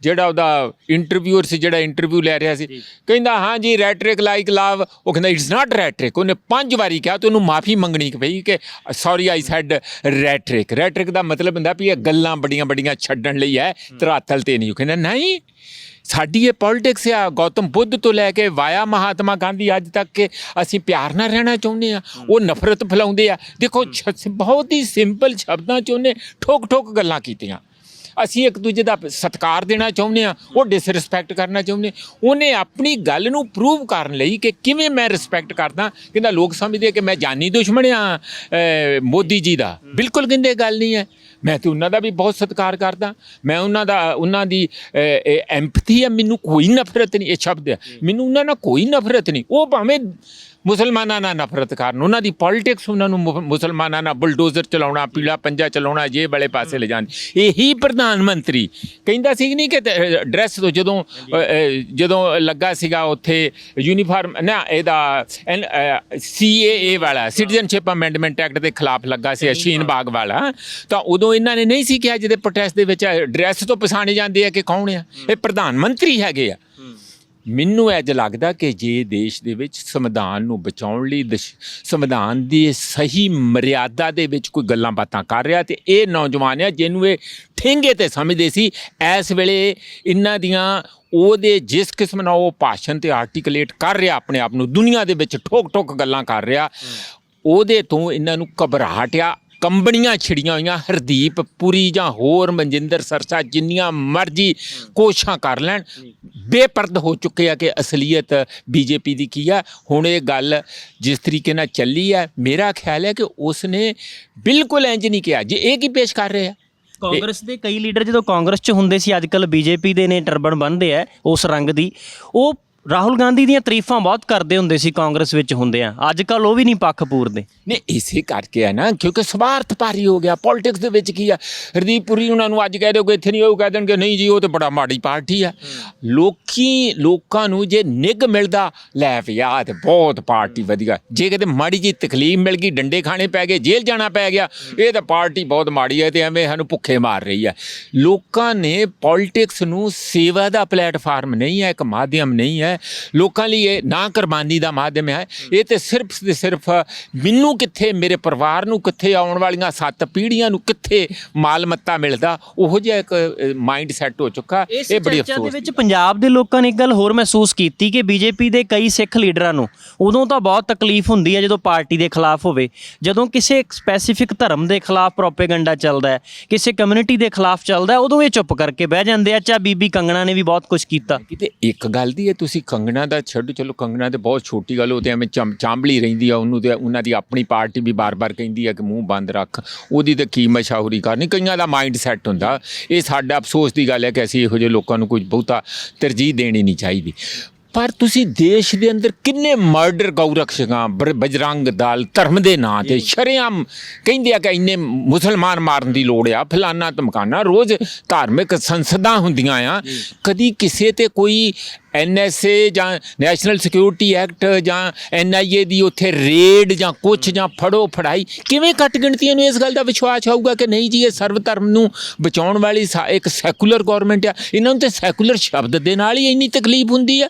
ਜਿਹੜਾ ਉਹਦਾ ਇੰਟਰਵਿਊਅਰ ਸੀ ਜਿਹੜਾ ਇੰਟਰਵਿਊ ਲੈ ਰਿਹਾ ਸੀ। ਕਹਿੰਦਾ ਹਾਂ ਜੀ ਰੈਟਰਿਕ ਲਾਈਕ ਲਵ ਉਹ ਕਹਿੰਦਾ ਇਟਸ ਨਾਟ ਰੈਟਰਿਕ ਉਹਨੇ ਪੰਜ ਵਾਰੀ ਕਿਹਾ ਤੇ ਉਹਨੂੰ ਮਾਫੀ ਮੰਗਣੀ ਪਈ ਕਿ ਸੌਰੀ ਆਈ ਸੈਡ ਰੈਟਰਿਕ ਰੈਟਰਿਕ ਦਾ ਮਤਲਬ ਹੁੰਦਾ ਵੀ ਇਹ ਗੱਲਾਂ ਬੜੀਆਂ ਬੜੀਆਂ ਛੱਡਣ ਲਈ ਹੈ। ਧਰਾਤਲ ਤੇ ਨਹੀਂ। ਉਹ ਕਹਿੰਦਾ ਨਹੀਂ ਸਾਡੀ ਇਹ ਪੋਲਿਟਿਕਸ ਆ, ਗੌਤਮ ਬੁੱਧ ਤੋਂ ਲੈ ਕੇ ਵਾਇਆ ਮਹਾਤਮਾ ਗਾਂਧੀ ਅੱਜ ਤੱਕ ਕਿ ਅਸੀਂ ਪਿਆਰ ਨਾਲ ਰਹਿਣਾ ਚਾਹੁੰਦੇ ਆ, ਉਹ ਨਫ਼ਰਤ ਫੈਲਾਉਂਦੇ ਆ। ਦੇਖੋ, ਛ- ਬਹੁਤ ਹੀ ਸਿੰਪਲ ਸ਼ਬਦਾਂ 'ਚ ਉਹਨੇ ਠੋਕ ਠੋਕ ਗੱਲਾਂ ਕੀਤੀਆਂ। ਅਸੀਂ ਇੱਕ ਦੂਜੇ ਦਾ ਸਤਿਕਾਰ ਦੇਣਾ ਚਾਹੁੰਦੇ ਆ, ਉਹ ਡਿਸਰਿਸਪੈਕਟ ਕਰਨਾ ਚਾਹੁੰਦੇ ਉਹਨੇ ਆਪਣੀ ਗੱਲ ਨੂੰ ਪ੍ਰੂਵ ਕਰਨ ਲਈ ਕਿ ਕਿਵੇਂ ਮੈਂ ਰਿਸਪੈਕਟ ਕਰਦਾ, ਕਹਿੰਦਾ ਲੋਕ ਸਮਝਦੇ ਕਿ ਮੈਂ ਜਾਨੀ ਦੁਸ਼ਮਣ ਆ ਮੋਦੀ ਜੀ ਦਾ। ਬਿਲਕੁਲ ਕਹਿੰਦੇ ਗੱਲ ਨਹੀਂ ਹੈ। ਮੈਂ ਤੇ ਉਹਨਾਂ ਦਾ ਵੀ ਬਹੁਤ ਸਤਿਕਾਰ ਕਰਦਾ। ਮੈਂ ਉਹਨਾਂ ਦਾ ਉਹਨਾਂ ਦੀ ਐਮਪਥੀ ਹੈ ਮੈਨੂੰ ਕੋਈ ਨਫ਼ਰਤ ਨਹੀਂ ਇਹ ਸ਼ਬਦ ਹੈ। ਮੈਨੂੰ ਉਹਨਾਂ ਨਾਲ ਕੋਈ ਨਫ਼ਰਤ ਨਹੀਂ। ਉਹ ਭਾਵੇਂ ਮੁਸਲਮਾਨਾਂ ਨਾਲ ਨਫ਼ਰਤ ਕਰਨ। ਉਹਨਾਂ ਦੀ ਪੋਲਿਟਿਕਸ ਉਹਨਾਂ ਨੂੰ ਮੁ- ਮੁਸਲਮਾਨਾਂ ਨਾਲ ਬੁਲਡੋਜ਼ਰ ਚਲਾਉਣਾ ਪੀਲਾ ਪੰਜਾ ਚਲਾਉਣਾ ਜੇ ਵਾਲੇ ਪਾਸੇ ਲੈ ਜਾਣ। ਇਹੀ ਪ੍ਰਧਾਨ ਮੰਤਰੀ। ਕਹਿੰਦਾ ਸੀ ਨਹੀਂ ਕਿ ਡਰੈਸ ਤੋਂ ਜਦੋਂ ਅ, ਅ, ਜਦੋਂ ਲੱਗਾ ਸੀਗਾ ਉੱਥੇ ਯੂਨੀਫਾਰਮ ਨਾ ਇਹਦਾ ਸੀਏਏ ਵਾਲਾ ਸਿਟੀਜ਼ਨਸ਼ਿਪ ਅਮੈਂਡਮੈਂਟ ਐਕਟ ਦੇ ਖਿਲਾਫ ਲੱਗਾ ਸੀ ਅਸ਼ੀਨ ਬਾਗ ਵਾਲਾ। ਤਾਂ ਉਦੋਂ ਇਹਨਾਂ ਨੇ ਨਹੀਂ ਸੀ ਕਿਹਾ ਜਿਹਦੇ ਪ੍ਰੋਟੈਸਟ ਦੇ ਵਿੱਚ ਡਰੈਸ ਤੋਂ ਪਛਾਣੇ ਜਾਂਦੇ ਆ ਕਿ ਕੌਣ ਆ? ਇਹ ਪ੍ਰਧਾਨ ਮੰਤਰੀ ਹੈਗੇ ਆ। ਮੈਨੂੰ ਇੰਜ ਲੱਗਦਾ ਕਿ ਜੇ ਦੇਸ਼ ਦੇ ਵਿੱਚ ਸੰਵਿਧਾਨ ਨੂੰ ਬਚਾਉਣ ਲਈ ਸੰਵਿਧਾਨ ਦੀ ਸਹੀ ਮਰਿਆਦਾ ਦੇ ਵਿੱਚ ਕੋਈ ਗੱਲਾਂ ਬਾਤਾਂ ਕਰ ਰਿਹਾ ਤੇ ਇਹ ਨੌਜਵਾਨ ਆ ਜਿਹਨੂੰ ਇਹ ਠੇਂਗੇ ਤੇ ਸਮਝਦੇ ਸੀ ਇਸ ਵੇਲੇ ਇਹਨਾਂ ਦੀਆਂ ਉਹਦੇ ਜਿਸ ਕਿਸਮ ਨਾਲ ਉਹ ਭਾਸ਼ਣ ਤੇ ਆਰਟੀਕੂਲੇਟ ਕਰ ਰਿਹਾ ਆਪਣੇ ਆਪ ਨੂੰ ਦੁਨੀਆ ਦੇ ਵਿੱਚ ਠੋਕ ਠੋਕ ਗੱਲਾਂ ਕਰ ਰਿਹਾ ਉਹਦੇ ਤੋਂ ਇਹਨਾਂ ਨੂੰ ਘਬਰਾਹਟ ਆ ਕੰਬਣੀਆਂ ਛਿੜੀਆਂ ਹੋਈਆਂ, ਹਰਦੀਪ, ਪੁਰੀ ਜਾਂ ਹੋਰ ਮਨਜਿੰਦਰ ਸਰਸਾ, ਜਿੰਨੀਆਂ ਮਰਜ਼ੀ ਕੋਸ਼ਿਸ਼ਾਂ ਕਰ ਲੈਣ। ਬੇਪਰਦ ਹੋ ਚੁੱਕੇ ਆ ਕਿ ਅਸਲੀਅਤ ਬੀਜੇਪੀ ਦੀ ਕੀ ਆ? ਹੁਣ ਇਹ ਗੱਲ ਜਿਸ ਤਰੀਕੇ ਨਾਲ ਚੱਲੀ ਹੈ ਮੇਰਾ ਖਿਆਲ ਹੈ ਕਿ ਉਸ ਨੇ ਬਿਲਕੁਲ ਇੰਜ ਨਹੀਂ ਕਿਹਾ। ਜੇ ਇਹ ਕੀ ਪੇਸ਼ ਕਰ ਰਹੇ? ਆ ਕਾਂਗਰਸ ਦੇ ਕਈ ਲੀਡਰ ਜਦੋਂ ਕਾਂਗਰਸ 'ਚ ਹੁੰਦੇ ਸੀ ਅੱਜਕੱਲ ਬੀਜੇਪੀ ਦੇ ਨੇ ਟਰਬਨ ਬੰਨਦੇ ਆ ਉਸ ਰੰਗ ਦੀ, ਉਹ ਰਾਹੁਲ ਗਾਂਧੀ ਦੀਆਂ ਤਾਰੀਫਾਂ ਬਹੁਤ ਕਰਦੇ ਹੁੰਦੇ ਸੀ ਕਾਂਗਰਸ ਵਿੱਚ ਹੁੰਦੇ ਆ। ਅੱਜਕੱਲ ਉਹ ਵੀ ਨਹੀਂ ਪੱਖ ਪੂਰਦੇ। ਨੇ ਇਸੇ ਕਰਕੇ ਹੈ ਨਾ ਕਿਉਂਕਿ ਸਵਾਰਥ ਭਾਰੀ ਹੋ ਗਿਆ। ਪੋਲਿਟਿਕਸ ਦੇ ਵਿੱਚ ਕੀ ਆ? ਹਰਦੀਪ ਪੁਰੀ ਉਹਨਾਂ ਨੂੰ ਅੱਜ ਕਹਿ ਦਿਓ ਇੱਥੇ ਨਹੀਂ ਉਹ ਕਹਿ ਦੇਣਗੇ ਨਹੀਂ ਜੀ ਉਹ ਤੇ ਬੜਾ ਮਾੜੀ ਪਾਰਟੀ ਆ। ਲੋਕੀ ਲੋਕਾਂ ਨੂੰ ਜੇ ਨਿੱਘ ਮਿਲਦਾ ਲੈ ਆਹ ਤੇ ਬਹੁਤ ਪਾਰਟੀ ਵਧੀਆ। ਜੇ ਕਿਤੇ ਮਾੜੀ ਜੀ ਤਕਲੀਫ ਮਿਲ ਗਈ ਡੰਡੇ ਖਾਣੇ ਪੈ ਗਏ ਜੇਲ੍ਹ ਜਾਣਾ ਪੈ ਗਿਆ ਇਹ ਤਾਂ ਪਾਰਟੀ ਬਹੁਤ ਮਾੜੀ ਹੈ ਤੇ ਐਵੇਂ ਸਾਨੂੰ ਭੁੱਖੇ ਮਾਰ ਰਹੀ ਹੈ ਲੋਕਾਂ ਨੇ ਪੋਲਿਟਿਕਸ ਨੂੰ ਸੇਵਾ ਦਾ ਪਲੇਟਫਾਰਮ ਨਹੀਂ ਹੈ ਇੱਕ ਮਾਧਿਅਮ ਨਹੀਂ ਹੈ ਹੈ। ਲੋਕਾਂ ਲਈ ਇਹ ਨਾ ਕੁਰਬਾਨੀ ਦਾ ਮਾਧਿਅਮ ਹੈ। ਇਹ ਤੇ ਸਿਰਫ ਤੇ ਸਿਰਫ ਮੈਨੂੰ ਕਿੱਥੇ ਮੇਰੇ ਪਰਿਵਾਰ ਨੂੰ ਕਿੱਥੇ ਆਉਣ ਵਾਲੀਆਂ ਸੱਤ ਪੀੜ੍ਹੀਆਂ ਨੂੰ ਕਿੱਥੇ ਮਾਲ ਮੱਤਾ ਮਿਲਦਾ ਉਹੋ ਜਿਹਾ ਇੱਕ ਮਾਈਂਡ ਸੈੱਟ ਹੋ ਚੁੱਕਾ। ਇਹ ਬੜੀ ਚਰਚਾ ਦੇ ਅਫਸੋਸ ਵਿੱਚ ਪੰਜਾਬ ਦੇ ਲੋਕਾਂ ਨੇ ਇੱਕ ਗੱਲ ਹੋਰ ਮਹਿਸੂਸ ਕੀਤੀ ਕਿ ਬੀਜੇਪੀ ਦੇ ਕਈ ਸਿੱਖ ਲੀਡਰਾਂ ਨੂੰ ਉਦੋਂ ਤਾਂ ਬਹੁਤ ਤਕਲੀਫ ਹੁੰਦੀ ਹੈ ਜਦੋਂ ਪਾਰਟੀ ਦੇ ਖਿਲਾਫ ਹੋਵੇ। ਜਦੋਂ ਕਿਸੇ ਸਪੈਸੀਫਿਕ ਧਰਮ ਦੇ ਖਿਲਾਫ ਪ੍ਰੋਪੇਗੈਂਡਾ ਚੱਲਦਾ ਹੈ ਕਿਸੇ ਕਮਿਊਨਿਟੀ ਦੇ ਖਿਲਾਫ ਚੱਲਦਾ ਹੈ ਉਦੋਂ ਇਹ ਚੁੱਪ ਕਰਕੇ ਬਹਿ ਜਾਂਦੇ ਆ। ਚਾ ਬੀਬੀ ਕੰਗਣਾ ਨੇ ਵੀ ਬਹੁਤ ਕੁਝ ਕੀਤਾ। ਕਿਤੇ ਇੱਕ ਗੱਲ ਦੀ ਹੈ ਤੁਸੀਂ ਕੰਗਣਾ ਦਾ ਛੱਡ ਚਲੋ ਕੰਗਣਾ ਤੇ ਬਹੁਤ ਛੋਟੀ ਗੱਲ ਉਹ ਤੇ ਐਵੇਂ ਚਾਂਬਲੀ ਰਹਿੰਦੀ ਆ ਉਹਨੂੰ ਤੇ ਉਹਨਾਂ ਦੀ ਆਪਣੀ ਪਾਰਟੀ ਵੀ ਬਾਰ-ਬਾਰ ਕਹਿੰਦੀ ਆ ਕਿ ਮੂੰਹ ਬੰਦ ਰੱਖ। ਉਹਦੀ ਤੇ ਕੀ ਮਸ਼ਹੂਰੀ ਕਰਨੀ ਕਈਆਂ ਦਾ ਮਾਈਂਡ ਸੈੱਟ ਹੁੰਦਾ। ਇਹ ਸਾਡਾ ਅਫਸੋਸ ਦੀ ਗੱਲ ਹੈ ਕਿ ਅਸੀਂ ਇਹੋ ਜਿਹੇ ਲੋਕਾਂ ਨੂੰ ਕੁਝ ਬਹੁਤਾ ਤਰਜੀਹ ਦੇਣੀ ਨਹੀਂ ਚਾਹੀਦੀ। ਪਰ ਤੁਸੀਂ ਦੇਸ਼ ਦੇ ਅੰਦਰ ਕਿੰਨੇ ਮਰਡਰ ਗਊ ਬਰ- ਬਜਰੰਗ ਦਲ ਧਰਮ ਦੇ ਨਾਂ ਤੇ ਸ਼ਰੇਆਮ ਕਹਿੰਦੇ ਆ ਕਿ ਇੰਨੇ ਮੁਸਲਮਾਨ ਮਾਰਨ ਦੀ ਲੋੜ ਆ ਫਲਾਨਾ ਧਮਕਾਨਾ ਰੋਜ਼ ਧਾਰਮਿਕ ਸੰਸਦਾਂ ਹੁੰਦੀਆਂ ਆ। ਕਦੀ ਕਿਸੇ ਤੇ ਕੋਈ ਐਨਐਸਏ ਜਾਂ ਨੈਸ਼ਨਲ ਸਿਕਿਉਰਿਟੀ ਐਕਟ ਜਾਂ ਐਨਆਈਏ ਦੀ ਉੱਥੇ ਰੇਡ ਜਾਂ ਕੁਛ ਜਾਂ ਫੜੋ ਫੜਾਈ ਕਿਵੇਂ ਕੱਟ ਗਿਣਤੀਆਂ ਨੂੰ ਇਸ ਗੱਲ ਦਾ ਵਿਸ਼ਵਾਸ ਹੋਊਗਾ ਕਿ ਨਹੀਂ ਜੀ ਇਹ ਸਰਵ ਧਰਮ ਨੂੰ ਬਚਾਉਣ ਵਾਲੀ ਇੱਕ ਸੈਕੂਲਰ ਗਵਰਨਮੈਂਟ ਆ ਇਹਨਾਂ ਨੂੰ ਤੇ ਸੈਕੂਲਰ ਸ਼ਬਦ ਦੇ ਨਾਲ ਹੀ ਇੰਨੀ ਤਕਲੀਫ ਹੁੰਦੀ ਆ।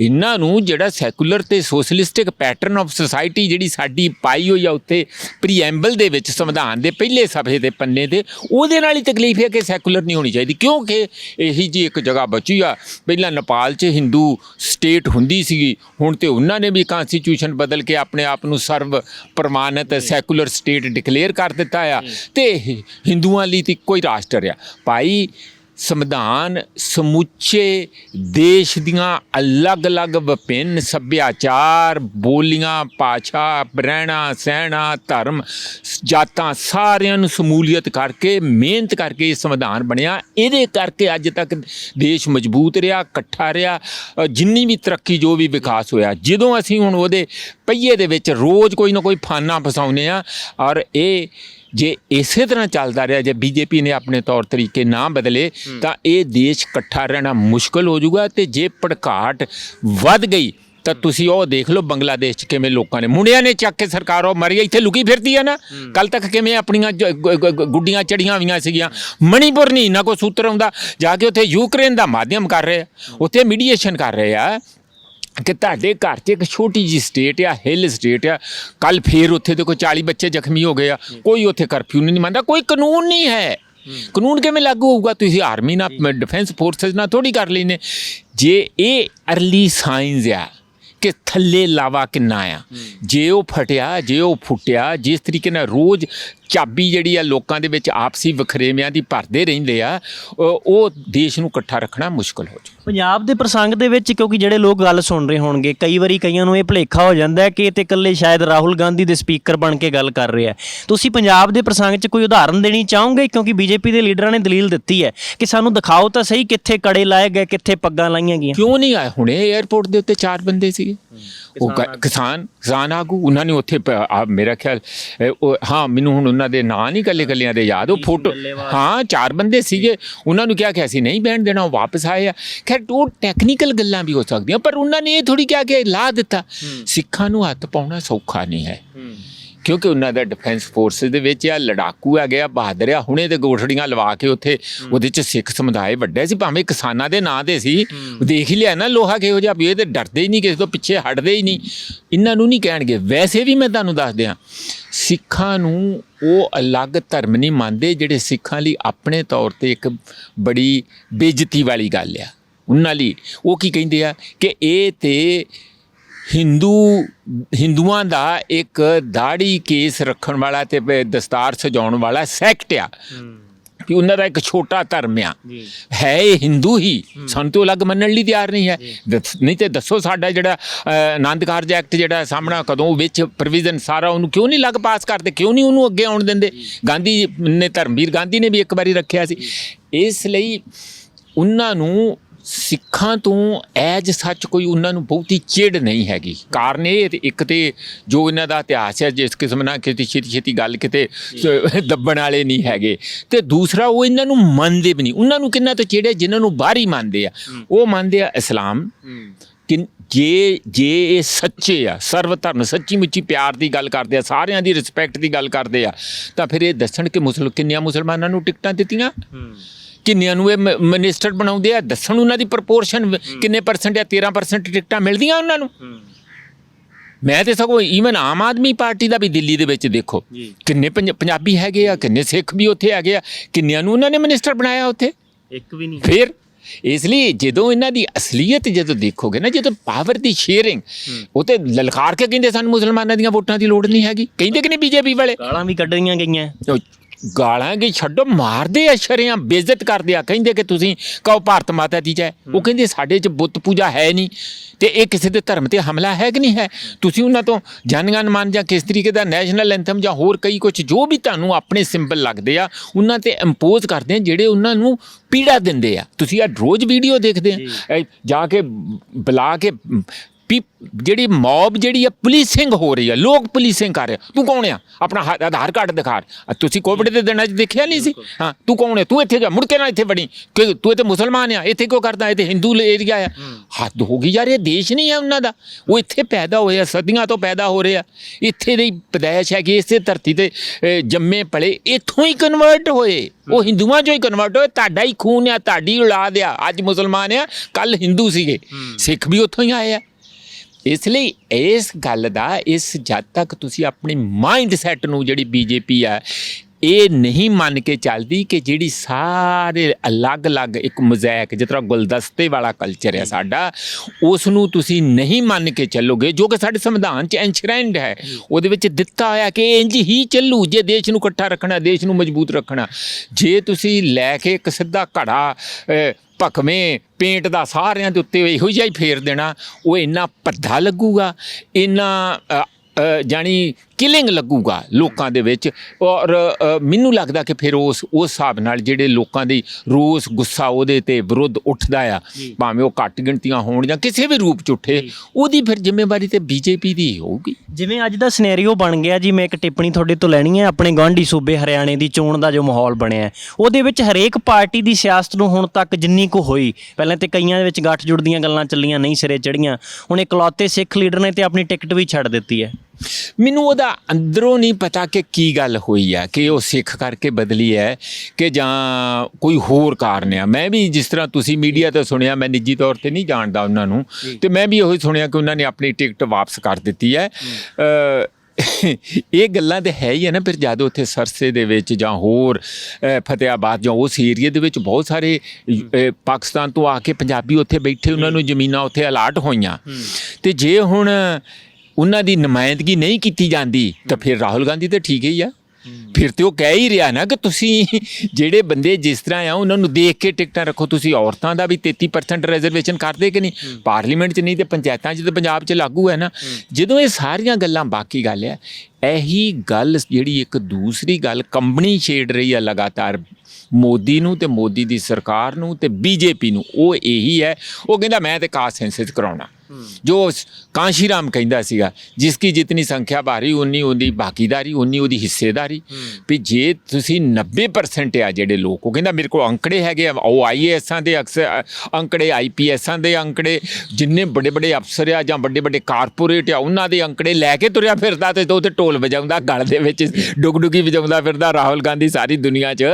ਇਹਨਾਂ ਨੂੰ ਜਿਹੜਾ ਸੈਕੂਲਰ ਤੇ ਸੋਸ਼ਲਿਸਟਿਕ ਪੈਟਰਨ ਆਫ ਸੋਸਾਇਟੀ ਜਿਹੜੀ ਸਾਡੀ ਪਾਈ ਹੋਈ ਆ ਉੱਤੇ ਪ੍ਰੀਐਮਬਲ ਦੇ ਵਿੱਚ ਸੰਵਿਧਾਨ ਦੇ ਪਹਿਲੇ ਸਫੇ ਦੇ ਪੰਨੇ ਤੇ ਉਹਦੇ ਨਾਲ ਹੀ ਤਕਲੀਫ ਹੈ ਕਿ ਸੈਕੂਲਰ ਨਹੀਂ ਹੋਣੀ ਚਾਹੀਦੀ ਕਿਉਂਕਿ ਇਹੀ ਜੀ ਇੱਕ ਜਗ੍ਹਾ ਬਚੀ ਆ ਪਹਿਲਾਂ ਨੇਪਾਲ 'ਚ ਹਿੰਦੂ ਸਟੇਟ ਹੁੰਦੀ ਸੀਗੀ ਹੁਣ ਤੇ ਉਹਨਾਂ ਨੇ ਵੀ ਕਨਸਟੀਟਿਊਸ਼ਨ ਬਦਲ ਕੇ ਆਪਣੇ ਆਪ ਨੂੰ ਸਰਵ ਪ੍ਰਮਾਣਿਤ ਸੈਕੂਲਰ ਸਟੇਟ ਡਿਕਲੇਅਰ ਕਰ ਦਿੱਤਾ ਆ। ਤੇ ਹਿੰਦੂਆਂ ਲਈ ਤੇ ਕੋਈ ਰਾਸ਼ਟਰ ਆ। ਭਾਈ ਸੰਵਿਧਾਨ ਸਮੁੱਚੇ ਦੇਸ਼ ਦੀਆਂ ਅਲੱਗ-ਅਲੱਗ ਵਿਭਿੰਨ ਸੱਭਿਆਚਾਰ ਬੋਲੀਆਂ ਭਾਸ਼ਾ ਰਹਿਣਾ ਸਹਿਣਾ ਧਰਮ ਜਾਤਾਂ ਸਾਰਿਆਂ ਨੂੰ ਸਮੂਲੀਅਤ ਕਰਕੇ ਮਿਹਨਤ ਕਰਕੇ ਇਹ ਸੰਵਿਧਾਨ ਬਣਿਆ। ਇਹਦੇ ਕਰਕੇ ਅੱਜ ਤੱਕ ਦੇਸ਼ ਮਜ਼ਬੂਤ ਰਿਹਾ ਇਕੱਠਾ ਰਿਹਾ ਅ, ਜਿੰਨੀ ਵੀ ਤਰੱਕੀ ਜੋ ਵੀ ਵਿਕਾਸ ਹੋਇਆ। ਜਦੋਂ ਅਸੀਂ ਹੁਣ ਉਹਦੇ ਪਹੀਏ ਦੇ ਵਿੱਚ ਰੋਜ਼ ਕੋਈ ਨਾ ਕੋਈ ਫਾਨਾ ਫਸਾਉਂਦੇ ਆ ਔਰ ਇਹ ਜੇ ਇਸੇ ਤਰ੍ਹਾਂ ਚੱਲਦਾ ਰਿਹਾ ਜੇ ਬੀਜੇਪੀ ਨੇ ਆਪਣੇ ਤੌਰ ਤਰੀਕੇ ਨਾ ਬਦਲੇ ਤਾਂ ਇਹ ਦੇਸ਼ ਇਕੱਠਾ ਰਹਿਣਾ ਮੁਸ਼ਕਲ ਹੋ ਜਾਊਗਾ ਤੇ ਜੇ ਭੜਕਾਟ ਵੱਧ ਗਈ ਤਾਂ ਤੁਸੀਂ ਉਹ ਦੇਖ ਲਓ ਬੰਗਲਾਦੇਸ਼ 'ਚ ਕਿਵੇਂ ਲੋਕਾਂ ਨੇ ਮੁੰਡਿਆਂ ਨੇ ਚੱਕ ਕੇ ਸਰਕਾਰ ਉਹ ਮਰੀ ਇੱਥੇ ਲੁਕੀ ਫਿਰਦੀ ਆ ਨਾ। ਕੱਲ ਤੱਕ ਕਿਵੇਂ ਆਪਣੀਆਂ ਜ- ਗ- ਗ- ਗ- ਗੁੱਡੀਆਂ ਚੜੀਆਂ ਹੋਈਆਂ ਸੀਗੀਆਂ। ਮਣੀਪੁਰ ਨਹੀਂ ਨਾ ਕੋਈ ਸੂਤਰ ਆਉਂਦਾ। ਜਾ ਕੇ ਉੱਥੇ ਯੂਕਰੇਨ ਦਾ ਮਾਧਿਅਮ ਕਰ ਰਹੇ ਆ ਉੱਥੇ ਮੀਡੀਏਸ਼ਨ ਕਰ ਰਹੇ ਆ। ਕਿ ਤੁਹਾਡੇ ਘਰ 'ਚ ਇੱਕ ਛੋਟੀ ਜੀ ਸਟੇਟ ਆ ਹਿੱਲ ਸਟੇਟ ਆ। ਕੱਲ ਫੇਰ ਉੱਥੇ ਕੋਈ 40 ਬੱਚੇ ਜ਼ਖਮੀ ਹੋ ਗਏ ਆ। ਕੋਈ ਉੱਥੇ ਕਰਫਿਊ ਨਹੀਂ ਮੰਨਦਾ ਕੋਈ ਕਾਨੂੰਨ ਨਹੀਂ ਹੈ। ਕਾਨੂੰਨ ਕਿਵੇਂ ਲਾਗੂ ਹੋਊਗਾ? ਤੁਸੀਂ ਆਰਮੀ ਨਾਲ ਡਿਫੈਂਸ ਫੋਰਸਸ ਨਾਲ ਥੋੜੀ ਕਰ ਲੈਨੇ ਜੇ ਇਹ ਅਰਲੀ ਸਾਈਨਸ ਆ ਕਿ ਥੱਲੇ ਲਾਵਾ ਕਿੰਨਾ ਆ। ਜੇ ਉਹ ਫਟਿਆ ਜੇ ਉਹ ਫੁੱਟਿਆ ਜਿਸ ਤਰੀਕੇ ਨਾਲ ਰੋਜ਼ ਚਾਬੀ ਜਿਹੜੀ ਆ ਲੋਕਾਂ ਦੇ ਵਿੱਚ ਆਪਸੀ ਵਖਰੇਵਿਆਂ ਦੀ ਭਰਦੇ ਰਹਿੰਦੇ ਆ ਉਹ ਦੇਸ਼ ਨੂੰ ਇਕੱਠਾ ਰੱਖਣਾ ਮੁਸ਼ਕਲ ਹੋ ਜਾਊ। ਪੰਜਾਬ ਦੇ ਪ੍ਰਸੰਗ ਦੇ ਵਿੱਚ ਕਿਉਂਕਿ ਜਿਹੜੇ ਲੋਕ ਗੱਲ ਸੁਣ ਰਹੇ ਹੋਣਗੇ ਕਈ ਵਾਰੀ ਕਈਆਂ ਨੂੰ ਇਹ ਭੁਲੇਖਾ ਹੋ ਜਾਂਦਾ ਹੈ ਕਿ ਇਹ ਤੇ ਇਕੱਲੇ ਸ਼ਾਇਦ ਰਾਹੁਲ ਗਾਂਧੀ ਦੇ ਸਪੀਕਰ ਬਣ ਕੇ ਗੱਲ ਕਰ ਰਹੇ। ਤੁਸੀਂ ਪੰਜਾਬ ਦੇ ਪ੍ਰਸੰਗ 'ਚ ਕੋਈ ਉਦਾਹਰਨ ਦੇਣੀ ਚਾਹੋਗੇ? ਕਿਉਂਕਿ ਬੀਜੇਪੀ ਦੇ ਲੀਡਰਾਂ ਨੇ ਦਲੀਲ ਦਿੱਤੀ ਹੈ ਕਿ ਸਾਨੂੰ ਦਿਖਾਓ ਤਾਂ ਸਹੀ ਕਿੱਥੇ ਕੜੇ ਲਾਏ ਗਏ ਕਿੱਥੇ ਪੱਗਾਂ ਲਾਈਆਂ ਗਈਆਂ। ਕਿਉਂ ਨਹੀਂ ਆਏ? ਹੁਣੇ 에ਅਰਪੋਰਟ ਦੇ ਉੱਤੇ ਚਾਰ ਬੰਦੇ ਸੀਗੇ ਉਹ ਕਿਸਾਨ ਕਿਸਾਨ ਆਗੂ ਉਹਨਾਂ ਨੇ ਉੱਥੇ ਪ- ਆ ਮੇਰਾ ਖਿਆਲ ਅ, ਉਹ- ਹਾਂ ਮੈਨੂੰ ਹੁਣ ਉਹਨਾਂ ਦੇ ਨਾਂ ਨਹੀਂ ਕੱਲੇ ਕੱਲਿਆਂ ਦੇ ਯਾਦ ਉਹ ਫੋਟੋ ਹਾਂ ਚਾਰ ਬੰਦੇ ਸੀਗੇ ਉਹਨਾਂ ਨੂੰ ਕਿਹਾ ਕਿ ਅਸੀਂ ਨਹੀਂ ਬਹਿਣ ਦੇਣਾ ਉਹ ਵਾਪਸ ਆਏ ਆ। ਖੈਰ ਉਹ ਟੈਕਨੀਕਲ ਗੱਲਾਂ ਵੀ ਹੋ ਸਕਦੀਆਂ ਪਰ ਉਹਨਾਂ ਨੇ ਇਹ ਥੋੜੀ ਕਿਹਾ ਕਿ ਲਾ ਦਿੱਤਾ। ਸਿੱਖਾਂ ਨੂੰ ਹੱਥ ਪਾਉਣਾ ਸੌਖਾ ਨਹੀਂ ਹੈ। ਕਿਉਂਕਿ ਉਹਨਾਂ ਦਾ ਡਿਫੈਂਸ ਫੋਰਸਸ ਦੇ ਵਿੱਚ ਆ ਲੜਾਕੂ ਆ ਗਿਆ ਬਹਾਦਰ ਆ ਹੁਣੇ ਤੇ ਗੋਠੜੀਆਂ ਲਵਾ ਕੇ ਉੱਥੇ ਉਹਦੇ ਚ ਸਿੱਖ ਸਮੁਦਾਇ ਵੱਡੇ ਸੀ ਭਾਵੇਂ ਕਿਸਾਨਾਂ ਦੇ ਨਾਂ ਦੇ ਸੀ। ਦੇਖ ਹੀ ਲਿਆ ਨਾ ਲੋਹਾ ਕਿਹੋ ਜਿਹਾ ਵੀ ਇਹ ਤੇ ਡਰਦੇ ਹੀ ਨਹੀਂ ਕਿਸੇ ਤੋਂ ਪਿੱਛੇ ਹਟਦੇ ਹੀ ਨਹੀਂ। ਇਹਨਾਂ ਨੂੰ ਨਹੀਂ ਕਹਿਣਗੇ। ਵੈਸੇ ਵੀ ਮੈਂ ਤੁਹਾਨੂੰ ਦੱਸ ਦਿਆਂ ਸਿੱਖਾਂ ਨੂੰ ਉਹ ਅਲੱਗ ਧਰਮ ਨਹੀਂ ਮੰਨਦੇ ਜਿਹੜੇ ਸਿੱਖਾਂ ਲਈ ਆਪਣੇ ਤੌਰ ਤੇ ਇੱਕ ਬੜੀ ਬੇਇੱਜ਼ਤੀ ਵਾਲੀ ਗੱਲ ਆ। ਉਹਨਾਂ ਲਈ ਉਹ ਕੀ ਕਹਿੰਦੇ ਆ ਕਿ ਇਹ ਤੇ ਹਿੰਦੂ ਹਿੰਦੂਆਂ ਦਾ ਇੱਕ ਦਾੜੀ ਕੇਸ ਰੱਖਣ ਵਾਲਾ ਤੇ ਦਸਤਾਰ ਸਜਾਉਣ ਵਾਲਾ ਸੈਕਟ ਆ। ਕਿ ਉਹਨਾਂ ਦਾ ਇੱਕ ਛੋਟਾ ਧਰਮ ਆ। ਹੈ ਇਹ ਹਿੰਦੂ ਹੀ। ਸਾਨੂੰ ਤੋਂ ਅਲੱਗ ਮੰਨਣ ਲਈ ਤਿਆਰ ਨਹੀਂ ਹੈ। ਨਹੀਂ ਤੇ ਦੱਸੋ ਸਾਡਾ ਜਿਹੜਾ ਆਨੰਦ ਕਾਰਜ ਐਕਟ ਜਿਹੜਾ ਸਾਹਮਣਾ ਕਦੋਂ ਵਿੱਚ ਪ੍ਰੋਵੀਜ਼ਨ ਸਾਰਾ ਉਹਨੂੰ ਕਿਉਂ ਨਹੀਂ ਲੱਗ ਪਾਸ ਕਰਦੇ? ਕਿਉਂ ਨਹੀਂ ਉਹਨੂੰ ਅੱਗੇ ਆਉਣ ਦਿੰਦੇ? ਗਾਂਧੀ ਨੇ ਧਰਮਵੀਰ ਗਾਂਧੀ ਨੇ ਵੀ ਇੱਕ ਵਾਰੀ ਰੱਖਿਆ ਸੀ। ਇਸ ਲਈ ਉਹਨਾਂ ਨੂੰ ਸਿੱਖਾਂ ਤੋਂ ਐਜ ਸੱਚ ਕੋਈ ਉਹਨਾਂ ਨੂੰ ਬਹੁਤੀ ਚਿੜ ਨਹੀਂ ਹੈਗੀ। ਕਾਰਨ ਇਹ ਇੱਕ ਤੇ ਜੋ ਇਹਨਾਂ ਦਾ ਇਤਿਹਾਸ ਹੈ ਜਿਸ ਕਿਸਮ ਨਾਲ ਕਿਤੇ ਛੇਤੀ ਛੇਤੀ ਗੱਲ ਕਿਤੇ ਦੱਬਣ ਵਾਲੇ ਨਹੀਂ ਹੈਗੇ। ਤੇ ਦੂਸਰਾ ਉਹ ਇਹਨਾਂ ਨੂੰ ਮੰਨਦੇ ਵੀ ਨਹੀਂ। ਉਹਨਾਂ ਨੂੰ ਕਿੰਨਾ ਤੋਂ ਚਿੜੇ ਜਿਨ੍ਹਾਂ ਨੂੰ ਬਾਹਰੀ ਮੰਨਦੇ ਆ। ਉਹ ਮੰਨਦੇ ਆ ਇਸਲਾਮ। ਕਿ ਜੇ ਜੇ ਇਹ ਸੱਚੇ ਆ ਸਰਵ ਧਰਮ ਸੱਚੀ ਮੁੱਚੀ ਪਿਆਰ ਦੀ ਗੱਲ ਕਰਦੇ ਆ ਸਾਰਿਆਂ ਦੀ ਰਿਸਪੈਕਟ ਦੀ ਗੱਲ ਕਰਦੇ ਆ ਤਾਂ ਫਿਰ ਇਹ ਦੱਸਣ ਕਿ ਮੁਸਲ ਕਿੰਨਿਆਂ ਮੁਸਲਮਾਨਾਂ ਨੂੰ ਟਿਕਟਾਂ ਦਿੱਤੀਆਂ? ਕਿੰਨਿਆਂ ਨੂੰ ਇਹ ਮ- ਮਿਨਿਸਟਰ ਬਣਾਉਂਦੇ ਆ? ਦੱਸਣ ਉਹਨਾਂ ਦੀ ਪ੍ਰਪੋਰਸ਼ਨ ਕਿੰਨੇ ਪਰਸੈਂਟ ਆ 13% ਟਿਕਟਾਂ ਮਿਲਦੀਆਂ ਉਹਨਾਂ ਨੂੰ? ਮੈਂ ਤੇ ਸਗੋਂ ਈਵਨ ਆਮ ਆਦਮੀ ਪਾਰਟੀ ਦਾ ਵੀ ਦਿੱਲੀ ਦੇ ਵਿੱਚ ਦੇਖੋ। ਜੀ। ਕਿੰਨੇ ਪੰਜ- ਪੰਜਾਬੀ ਹੈਗੇ ਆ ਕਿੰਨੇ ਸਿੱਖ ਵੀ ਉੱਥੇ ਹੈਗੇ ਆ ਕਿੰਨਿਆਂ ਨੂੰ ਉਹਨਾਂ ਨੇ ਮਿਨਿਸਟਰ ਬਣਾਇਆ ਉੱਥੇ? ਇੱਕ ਵੀ ਨਹੀਂ। ਫਿਰ ਇਸ ਲਈ ਜਦੋਂ ਇਹਨਾਂ ਦੀ ਅਸਲੀਅਤ ਜਦੋਂ ਦੇਖੋਗੇ ਨਾ ਜਦੋਂ ਪਾਵਰ ਦੀ ਸ਼ੇਅਰਿੰਗ ਉਹ ਤੇ ਲਲਕਾਰ ਕੇ ਕਹਿੰਦੇ ਸਾਨੂੰ ਮੁਸਲਮਾਨਾਂ ਦੀਆਂ ਵੋਟਾਂ ਦੀ ਲੋੜ ਨਹੀਂ ਹੈਗੀ। ਕਹਿੰਦੇ ਕਿ ਨਹੀਂ ਬੀਜੇਪੀ ਵਾਲੇ? ਗਾਲਾਂ ਵੀ ਕੱਢੀਆਂ ਗਈਆਂ। ਉਹ ਗਾਲਾਂ ਕੀ ਛੱਡੋ ਮਾਰਦੇ ਆ ਸ਼ਰਿਆਂ ਬੇਇੱਜ਼ਤ ਕਰਦੇ ਆ। ਕਹਿੰਦੇ ਕਿ ਤੁਸੀਂ ਕਹੋ ਭਾਰਤ ਮਾਤਾ ਦੀ ਜੈ। ਉਹ ਕਹਿੰਦੇ ਸਾਡੇ 'ਚ ਬੁੱਤ ਪੂਜਾ ਹੈ ਨਹੀਂ। ਤੇ ਇਹ ਕਿਸੇ ਦੇ ਧਰਮ ਤੇ ਹਮਲਾ ਹੈ ਕਿ ਨਹੀਂ ਹੈ? ਤੁਸੀਂ ਉਹਨਾਂ ਤੋਂ ਜਨਗਣ ਮਨ ਜਾਂ ਕਿਸ ਤਰੀਕੇ ਦਾ ਨੈਸ਼ਨਲ ਐਂਥਮ ਜਾਂ ਹੋਰ ਕਈ ਕੁਝ ਜੋ ਵੀ ਤੁਹਾਨੂੰ ਆਪਣੇ ਸਿੰਬਲ ਲੱਗਦੇ ਆ ਉਹਨਾਂ ਤੇ ਇੰਪੋਜ਼ ਕਰਦੇ ਆ ਜਿਹੜੇ ਉਹਨਾਂ ਨੂੰ ਪੀੜਾ ਦਿੰਦੇ ਆ। ਤੁਸੀਂ ਆ ਰੋਜ਼ ਵੀਡੀਓ ਦੇਖਦੇ ਆ। ਜਾ ਕੇ ਬੁਲਾ ਕੇ ਜਿਹੜੀ ਮੌਬ ਜਿਹੜੀ ਆ ਪੁਲਿਸਿੰਗ ਹੋ ਰਹੀ ਆ ਲੋਕ ਪੁਲਿਸਿੰਗ ਕਰ ਰਹੇ। ਤੂੰ ਕੌਣ ਆ? ਆਪਣਾ ਹਾ- ਆਧਾਰ ਕਾਰਡ ਦਿਖਾ। ਤੁਸੀਂ ਕੋਵਿਡ ਦੇ ਦਿਨਾਂ 'ਚ ਦੇਖਿਆ ਨਹੀਂ ਸੀ? ਹਾਂ ਤੂੰ ਕੌਣ ਹੈ ਤੂੰ ਇੱਥੇ ਜਾ ਮੁੜ ਕੇ ਨਾ ਇੱਥੇ ਵੜੀ ਕਿ ਤੂੰ ਇੱਥੇ ਮੁਸਲਮਾਨ ਆ ਇੱਥੇ ਕਿਉਂ ਕਰਦਾ? ਤੇ ਹਿੰਦੂ ਏਰੀਆ ਆ। ਹੱਦ ਹੋ ਗਈ ਯਾਰ ਇਹ ਦੇਸ਼ ਨਹੀਂ ਹੈ ਉਹਨਾਂ ਦਾ। ਉਹ ਇੱਥੇ ਪੈਦਾ ਹੋਏ ਆ ਸਦੀਆਂ ਤੋਂ ਪੈਦਾ ਹੋ ਰਹੇ ਆ। ਇੱਥੇ ਦੀ ਪਦਾਇਸ਼ ਹੈ ਕਿ ਇਸੇ ਧਰਤੀ ਤੇ ਅਹ, ਜੰਮੇ ਪਲੇ ਇੱਥੋਂ ਹੀ ਕਨਵਰਟ ਹੋਏ। ਉਹ ਹਿੰਦੂਆਂ ਚੋਂ ਹੀ ਕਨਵਰਟ ਹੋਏ। ਤੁਹਾਡਾ ਹੀ ਖੂਨ ਆ ਤੁਹਾਡੀ ਔਲਾਦ ਆ। ਅੱਜ ਮੁਸਲਮਾਨ ਆ ਕੱਲ ਹਿੰਦੂ ਸੀਗੇ। ਸਿੱਖ ਵੀ ਉੱਥੋਂ ਹੀ ਆਏ ਆ। ਇਸ ਲਈ ਇਸ ਗੱਲ ਦਾ ਇਸ ਜਦ ਤੱਕ ਤੁਸੀਂ ਆਪਣੀ ਮਾਈਂਡ ਸੈਟ ਨੂੰ ਜਿਹੜੀ ਬੀਜੇਪੀ ਆ, ਇਹ ਨਹੀਂ ਮੰਨ ਕੇ ਚੱਲਦੀ ਕਿ ਜਿਹੜੀ ਸਾਰੇ ਅਲੱਗ-ਅਲੱਗ ਇੱਕ ਮੋਜ਼ੈਕ, ਜਿਸ ਤਰ੍ਹਾਂ ਗੁਲਦਸਤੇ ਵਾਲਾ ਕਲਚਰ ਹੈ ਸਾਡਾ, ਉਸ ਨੂੰ ਤੁਸੀਂ ਨਹੀਂ ਮੰਨ ਕੇ ਚੱਲੋਗੇ, ਜੋ ਕਿ ਸਾਡੇ ਸੰਵਿਧਾਨ 'ਚ ਐਂਸ਼ਰੈਂਡ ਹੈ। ਉਹਦੇ ਵਿੱਚ ਦਿੱਤਾ ਹੋਇਆ ਕਿ ਇੰਜ ਹੀ ਚੱਲੂ, ਜੇ ਦੇਸ਼ ਨੂੰ ਇਕੱਠਾ ਰੱਖਣਾ, ਦੇਸ਼ ਨੂੰ ਮਜ਼ਬੂਤ ਰੱਖਣਾ। ਜੇ ਤੁਸੀਂ ਲੈ ਕੇ ਇੱਕ ਸਿੱਧਾ ਘੜਾ ਭਕਵੇਂ ਪੇਂਟ ਦਾ ਸਾਰਿਆਂ ਦੇ ਉੱਤੇ ਇਹੋ ਜਿਹਾ ਹੀ ਫੇਰ ਦੇਣਾ। ਉਹ ਇੰਨਾ ਭੱਦਾ ਲੱਗੂਗਾ ਇੰਨਾ ਅ, ਜਾਣੀ ਕਿਲਿੰਗ ਲੱਗੂਗਾ ਲੋਕਾਂ ਦੇ ਵਿੱਚ। ਔਰ ਮੈਨੂੰ ਲੱਗਦਾ ਕਿ ਫਿਰ ਉਸ ਉਸ ਹਿਸਾਬ ਨਾਲ ਜਿਹੜੇ ਲੋਕਾਂ ਦੀ ਰੋਸ ਗੁੱਸਾ ਉਹਦੇ ਤੇ ਵਿਰੁੱਧ ਉੱਠਦਾ ਆ ਭਾਵੇਂ ਉਹ ਘੱਟ ਗਿਣਤੀਆਂ ਹੋਣ ਜਾਂ ਕਿਸੇ ਵੀ ਰੂਪ ਚ ਉੱਠੇ ਉਹਦੀ ਫਿਰ ਜ਼ਿੰਮੇਵਾਰੀ ਤੇ ਬੀਜੇਪੀ ਦੀ ਹੋਊਗੀ। ਜਿਵੇਂ ਅੱਜ ਦਾ ਸਿਨੈਰੀਓ ਬਣ ਗਿਆ ਜੀ ਮੈਂ ਇੱਕ ਟਿੱਪਣੀ ਤੁਹਾਡੇ ਤੋਂ ਲੈਣੀ ਹੈ ਆਪਣੇ ਗਵਾਂਢੀ ਸੂਬੇ ਹਰਿਆਣੇ ਦੀ ਚੋਣ ਦਾ ਜੋ ਮਾਹੌਲ ਬਣਿਆ ਹੈ, ਉਹਦੇ ਵਿੱਚ ਹਰੇਕ ਪਾਰਟੀ ਦੀ ਸਿਆਸਤ ਨੂੰ ਹੁਣ ਤੱਕ ਜਿੰਨੀ ਕੁ ਹੋਈ ਪਹਿਲਾਂ ਤੇ ਕਈਆਂ ਦੇ ਵਿੱਚ ਗੱਠਜੁੜ ਦੀਆਂ ਗੱਲਾਂ ਚੱਲੀਆਂ ਨਹੀਂ ਸਿਰੇ ਚੜੀਆਂ ਹੁਣ ਇਕਲੌਤੇ ਸਿੱਖ ਲੀਡਰ ਨੇ ਤੇ ਆਪਣੀ ਟਿਕਟ ਵੀ ਛੱਡ ਦਿੱਤੀ ਹੈ। ਮੈਨੂੰ ਉਹਦਾ ਅੰਦਰੋਂ ਨਹੀਂ ਪਤਾ ਕਿ ਕੀ ਗੱਲ ਹੋਈ ਆ ਕਿ ਉਹ ਸਿੱਖ ਕਰਕੇ ਬਦਲੀ ਹੈ ਕਿ ਜਾਂ ਕੋਈ ਹੋਰ ਕਾਰਨ ਆ। ਮੈਂ ਵੀ ਜਿਸ ਤਰ੍ਹਾਂ ਤੁਸੀਂ ਮੀਡੀਆ ਤੇ ਸੁਣਿਆ ਮੈਂ ਨਿੱਜੀ ਤੌਰ ਤੇ ਨਹੀਂ ਜਾਣਦਾ ਉਹਨਾਂ ਨੂੰ ਤੇ ਮੈਂ ਵੀ ਉਹੀ ਸੁਣਿਆ ਕਿ ਉਹਨਾਂ ਨੇ ਆਪਣੀ ਟਿਕਟ ਵਾਪਸ ਕਰ ਦਿੱਤੀ ਹੈ। ਇਹ ਗੱਲਾਂ ਤੇ ਹੈ ਹੀ ਹੈ ਨਾ ਫਿਰ ਜਦ ਉੱਥੇ ਸਰਸੇ ਦੇ ਵਿੱਚ ਜਾਂ ਹੋਰ ਫਤਿਆਬਾਦ ਜਾਂ ਉਸ ਏਰੀਏ ਦੇ ਵਿੱਚ ਬਹੁਤ ਸਾਰੇ ਪਾਕਿਸਤਾਨ ਤੋਂ ਆ ਕੇ ਪੰਜਾਬੀ ਉੱਥੇ ਬੈਠੇ ਉਹਨਾਂ ਨੂੰ ਜ਼ਮੀਨਾਂ ਉੱਥੇ ਅਲਾਟ ਹੋਈਆਂ। ਤੇ ਜੇ ਹੁਣ ਉਹਨਾਂ ਦੀ ਨੁਮਾਇੰਦਗੀ ਨਹੀਂ ਕੀਤੀ ਜਾਂਦੀ ਤਾਂ ਫਿਰ ਰਾਹੁਲ ਗਾਂਧੀ ਤੇ ਠੀਕ ਹੀ ਆ। ਫਿਰ ਤੇ ਉਹ ਕਹਿ ਹੀ ਰਿਹਾ ਨਾ ਕਿ ਤੁਸੀਂ ਜਿਹੜੇ ਬੰਦੇ ਜਿਸ ਤਰ੍ਹਾਂ ਆ ਉਹਨਾਂ ਨੂੰ ਦੇਖ ਕੇ ਟਿਕਟਾਂ ਰੱਖੋ ਤੁਸੀਂ ਔਰਤਾਂ ਦਾ ਵੀ 33% ਰਿਜ਼ਰਵੇਸ਼ਨ ਕਰਦੇ ਕਿ ਨਹੀਂ? ਪਾਰਲੀਮੈਂਟ 'ਚ ਨਹੀਂ ਤੇ ਪੰਚਾਇਤਾਂ 'ਚ ਤੇ ਪੰਜਾਬ 'ਚ ਲਾਗੂ ਹੈ ਨਾ। ਜਦੋਂ ਇਹ ਸਾਰੀਆਂ ਗੱਲਾਂ ਬਾਕੀ ਗੱਲ ਹੈ ਇਹੀ ਗੱਲ ਜਿਹੜੀ ਇੱਕ ਦੂਸਰੀ ਗੱਲ ਕੰਬਣੀ ਛੇੜ ਰਹੀ ਹੈ ਲਗਾਤਾਰ। ਮੋਦੀ ਨੂੰ ਤੇ ਮੋਦੀ ਦੀ ਸਰਕਾਰ ਨੂੰ ਤੇ ਬੀਜੇਪੀ ਨੂੰ ਉਹ ਇਹੀ ਹੈ। ਉਹ ਕਹਿੰਦਾ ਮੈਂ ਤੇ ਕਾਸਟ ਸੈਂਸਸ ਕਰਾਉਣਾ। ਜੋ ਕਾਂਸ਼ੀ ਰਾਮ ਕਹਿੰਦਾ ਸੀਗਾ ਜਿਸ ਕੀ ਜਿਤਨੀ ਸੰਖਿਆ ਭਾਰੀ ਉਨੀ ਉਹਦੀ ਬਾਕੀਦਾਰੀ ਉਨੀ ਉਹਦੀ ਹਿੱਸੇਦਾਰੀ। ਵੀ ਜੇ ਤੁਸੀਂ 90% ਆ ਜਿਹੜੇ ਲੋਕ ਉਹ ਕਹਿੰਦਾ ਮੇਰੇ ਕੋਲ ਅੰਕੜੇ ਹੈਗੇ ਆ ਉਹ ਆਈਏਐਸਾਂ ਦੇ ਅਕਸਰ ਅੰਕੜੇ ਆਈਪੀਐਸਾਂ ਦੇ ਅੰਕੜੇ ਜਿੰਨੇ ਵੱਡੇ ਵੱਡੇ ਅਫਸਰ ਆ ਜਾਂ ਵੱਡੇ ਵੱਡੇ ਕਾਰਪੋਰੇਟ ਆ ਉਹਨਾਂ ਦੇ ਅੰਕੜੇ ਲੈ ਕੇ ਤੁਰਿਆ ਫਿਰਦਾ ਤੇ ਉਹ ਤੇ ਢੋਲ ਵਜਾਉਂਦਾ ਗਲ ਦੇ ਵਿੱਚ ਡੁਗਡੁਗੀ ਵਜਾਉਂਦਾ ਫਿਰਦਾ ਰਾਹੁਲ ਗਾਂਧੀ ਸਾਰੀ ਦੁਨੀਆ 'ਚ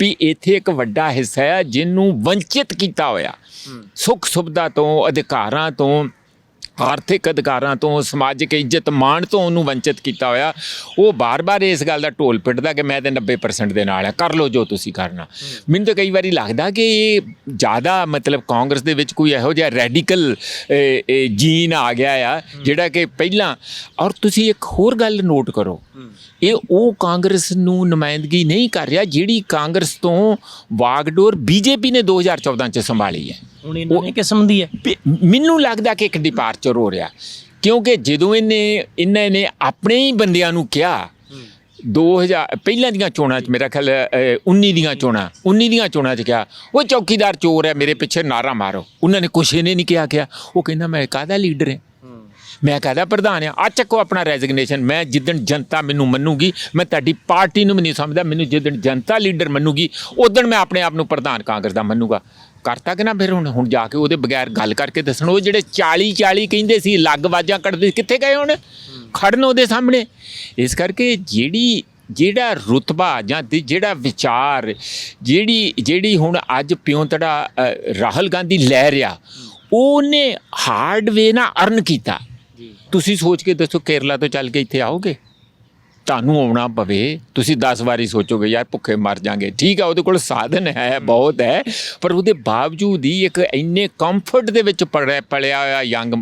ਵੀ ਇੱਥੇ ਇੱਕ ਵੱਡਾ ਹਿੱਸਾ ਹੈ ਜਿਹਨੂੰ ਵੰਚਿਤ ਕੀਤਾ ਹੋਇਆ। ਸੁੱਖ ਸੁਵਿਧਾ ਤੋਂ ਅਧਿਕਾਰਾਂ ਤੋਂ ਆਰਥਿਕ ਅਧਿਕਾਰਾਂ ਤੋਂ ਸਮਾਜਿਕ ਇੱਜ਼ਤ ਮਾਣ ਤੋਂ ਉਹਨੂੰ ਵੰਚਿਤ ਕੀਤਾ ਹੋਇਆ। ਉਹ ਬਾਰ-ਬਾਰ ਇਸ ਗੱਲ ਦਾ ਢੋਲ ਪਿੱਟਦਾ ਕਿ ਮੈਂ ਤੇ 90% ਦੇ ਨਾਲ ਆ ਕਰ ਲਓ ਜੋ ਤੁਸੀਂ ਕਰਨਾ। ਮੈਨੂੰ ਤਾਂ ਕਈ ਵਾਰੀ ਲੱਗਦਾ ਕਿ ਇਹ ਜ਼ਿਆਦਾ ਮਤਲਬ ਕਾਂਗਰਸ ਦੇ ਵਿੱਚ ਕੋਈ ਇਹੋ ਜਿਹਾ ਰੈਡੀਕਲ ਜੀਨ ਆ ਗਿਆ ਆ ਜਿਹੜਾ ਕਿ ਪਹਿਲਾਂ ਔਰ ਤੁਸੀਂ ਇੱਕ ਹੋਰ ਗੱਲ ਨੋਟ ਕਰੋ। ਇਹ ਉਹ ਕਾਂਗਰਸ ਨੂੰ ਨੁਮਾਇੰਦਗੀ ਨਹੀਂ ਕਰ ਰਿਹਾ ਜਿਹੜੀ ਕਾਂਗਰਸ ਤੋਂ ਵਾਗਡੋਰ ਬੀਜੇਪੀ ਨੇ 2014 ਚ ਸੰਭਾਲੀ ਹੈ। ਹੁਣ ਇਹਨਾਂ ਨੇ ਕਿਸਮ ਦੀ ਹੈ। ਮੈਨੂੰ ਲੱਗਦਾ ਕਿ ਇੱਕ ਡਿਪਾਰਚਰ ਹੋ ਰਿਹਾ। ਕਿਉਂਕਿ ਜਦੋਂ ਇਹਨੇ ਇਹਨਾਂ ਨੇ ਆਪਣੇ ਹੀ ਬੰਦਿਆਂ ਨੂੰ ਕਿਹਾ 2000 ਪਹਿਲਾਂ ਦੀਆਂ ਚੋਣਾਂ 'ਚ ਮੇਰਾ ਖਿਆਲ ਅ, 19 ਦੀਆਂ ਚੋਣਾਂ 19 ਦੀਆਂ ਚੋਣਾਂ 'ਚ ਕਿਹਾ ਉਹ ਚੌਕੀਦਾਰ ਚੋਰ ਹੈ ਮੇਰੇ ਪਿੱਛੇ ਨਾਰਾ ਮਾਰੋ। ਉਹਨਾਂ ਨੇ ਕੁਛ ਇਹਨੇ ਨਹੀਂ ਕਿਹਾ ਕਿਹਾ। ਉਹ ਕਹਿੰਦਾ ਮੈਂ ਕਾਹਦਾ ਲੀਡਰ ਹਾਂ? ਮੈਂ ਕਹਦਾ ਪ੍ਰਧਾਨ ਆ ਆ ਚੱਕੋ ਆਪਣਾ ਰੈਜ਼ਿਗਨੇਸ਼ਨ ਮੈਂ ਜਿੱਦਣ ਜਨਤਾ ਮੈਨੂੰ ਮੰਨੂਗੀ ਮੈਂ ਤੁਹਾਡੀ ਪਾਰਟੀ ਨੂੰ ਵੀ ਨਹੀਂ ਸਮਝਦਾ ਮੈਨੂੰ ਜਿੱਦਣ ਜਨਤਾ ਲੀਡਰ ਮੰਨੂਗੀ ਉਦੋਂ ਮੈਂ ਆਪਣੇ ਆਪ ਨੂੰ ਪ੍ਰਧਾਨ ਕਾਂਗਰਸ ਦਾ ਮੰਨੂਗਾ। ਕਰਤਾ ਕਿ ਨਾ ਫਿਰ ਹੁਣ ਹੁਣ ਜਾ ਕੇ ਉਹਦੇ ਬਗੈਰ ਗੱਲ ਕਰਕੇ ਦੱਸਣ। ਉਹ ਜਿਹੜੇ 40 40 ਕਹਿੰਦੇ ਸੀ ਲੱਗ ਵਾਜਾਂ ਕੱਢਦੇ ਕਿੱਥੇ ਗਏ ਹੁਣ? ਖੜਨ ਉਹਦੇ ਸਾਹਮਣੇ। ਇਸ ਕਰਕੇ ਜਿਹੜੀ ਜਿਹੜਾ ਰੁਤਬਾ ਜਾਂ ਜਿਹੜਾ ਵਿਚਾਰ ਜਿਹੜੀ ਜਿਹੜੀ ਹੁਣ ਅੱਜ ਪਿਉਂਤੜਾ ਰਾਹੁਲ ਗਾਂਧੀ ਲੈ ਰਿਹਾ ਉਹਨੇ ਹਾਰਡ ਵੇ ਨਾ ਅਰਨ ਕੀਤਾ। ਤੁਸੀਂ ਸੋਚ ਕੇ ਦੱਸੋ ਕੇਰਲਾ ਤੋਂ ਚੱਲ ਕੇ ਇੱਥੇ ਆਓਗੇ? ਤੁਹਾਨੂੰ ਆਉਣਾ ਪਵੇ, ਤੁਸੀਂ 10 ਵਾਰੀ ਸੋਚੋਗੇ, ਯਾਰ, ਭੁੱਖੇ ਮਰ ਜਾਾਂਗੇ। ਠੀਕ ਆ, ਉਹਦੇ ਕੋਲ ਸਾਧਨ ਹੈ, ਬਹੁਤ ਹੈ, ਪਰ ਉਹਦੇ ਬਾਵਜੂਦ ਹੀ ਇੱਕ ਇੰਨੇ ਕੰਫਰਟ ਦੇ ਵਿੱਚ ਪੜਿਆ ਪਲਿਆ ਹੋਇਆ ਯੰਗ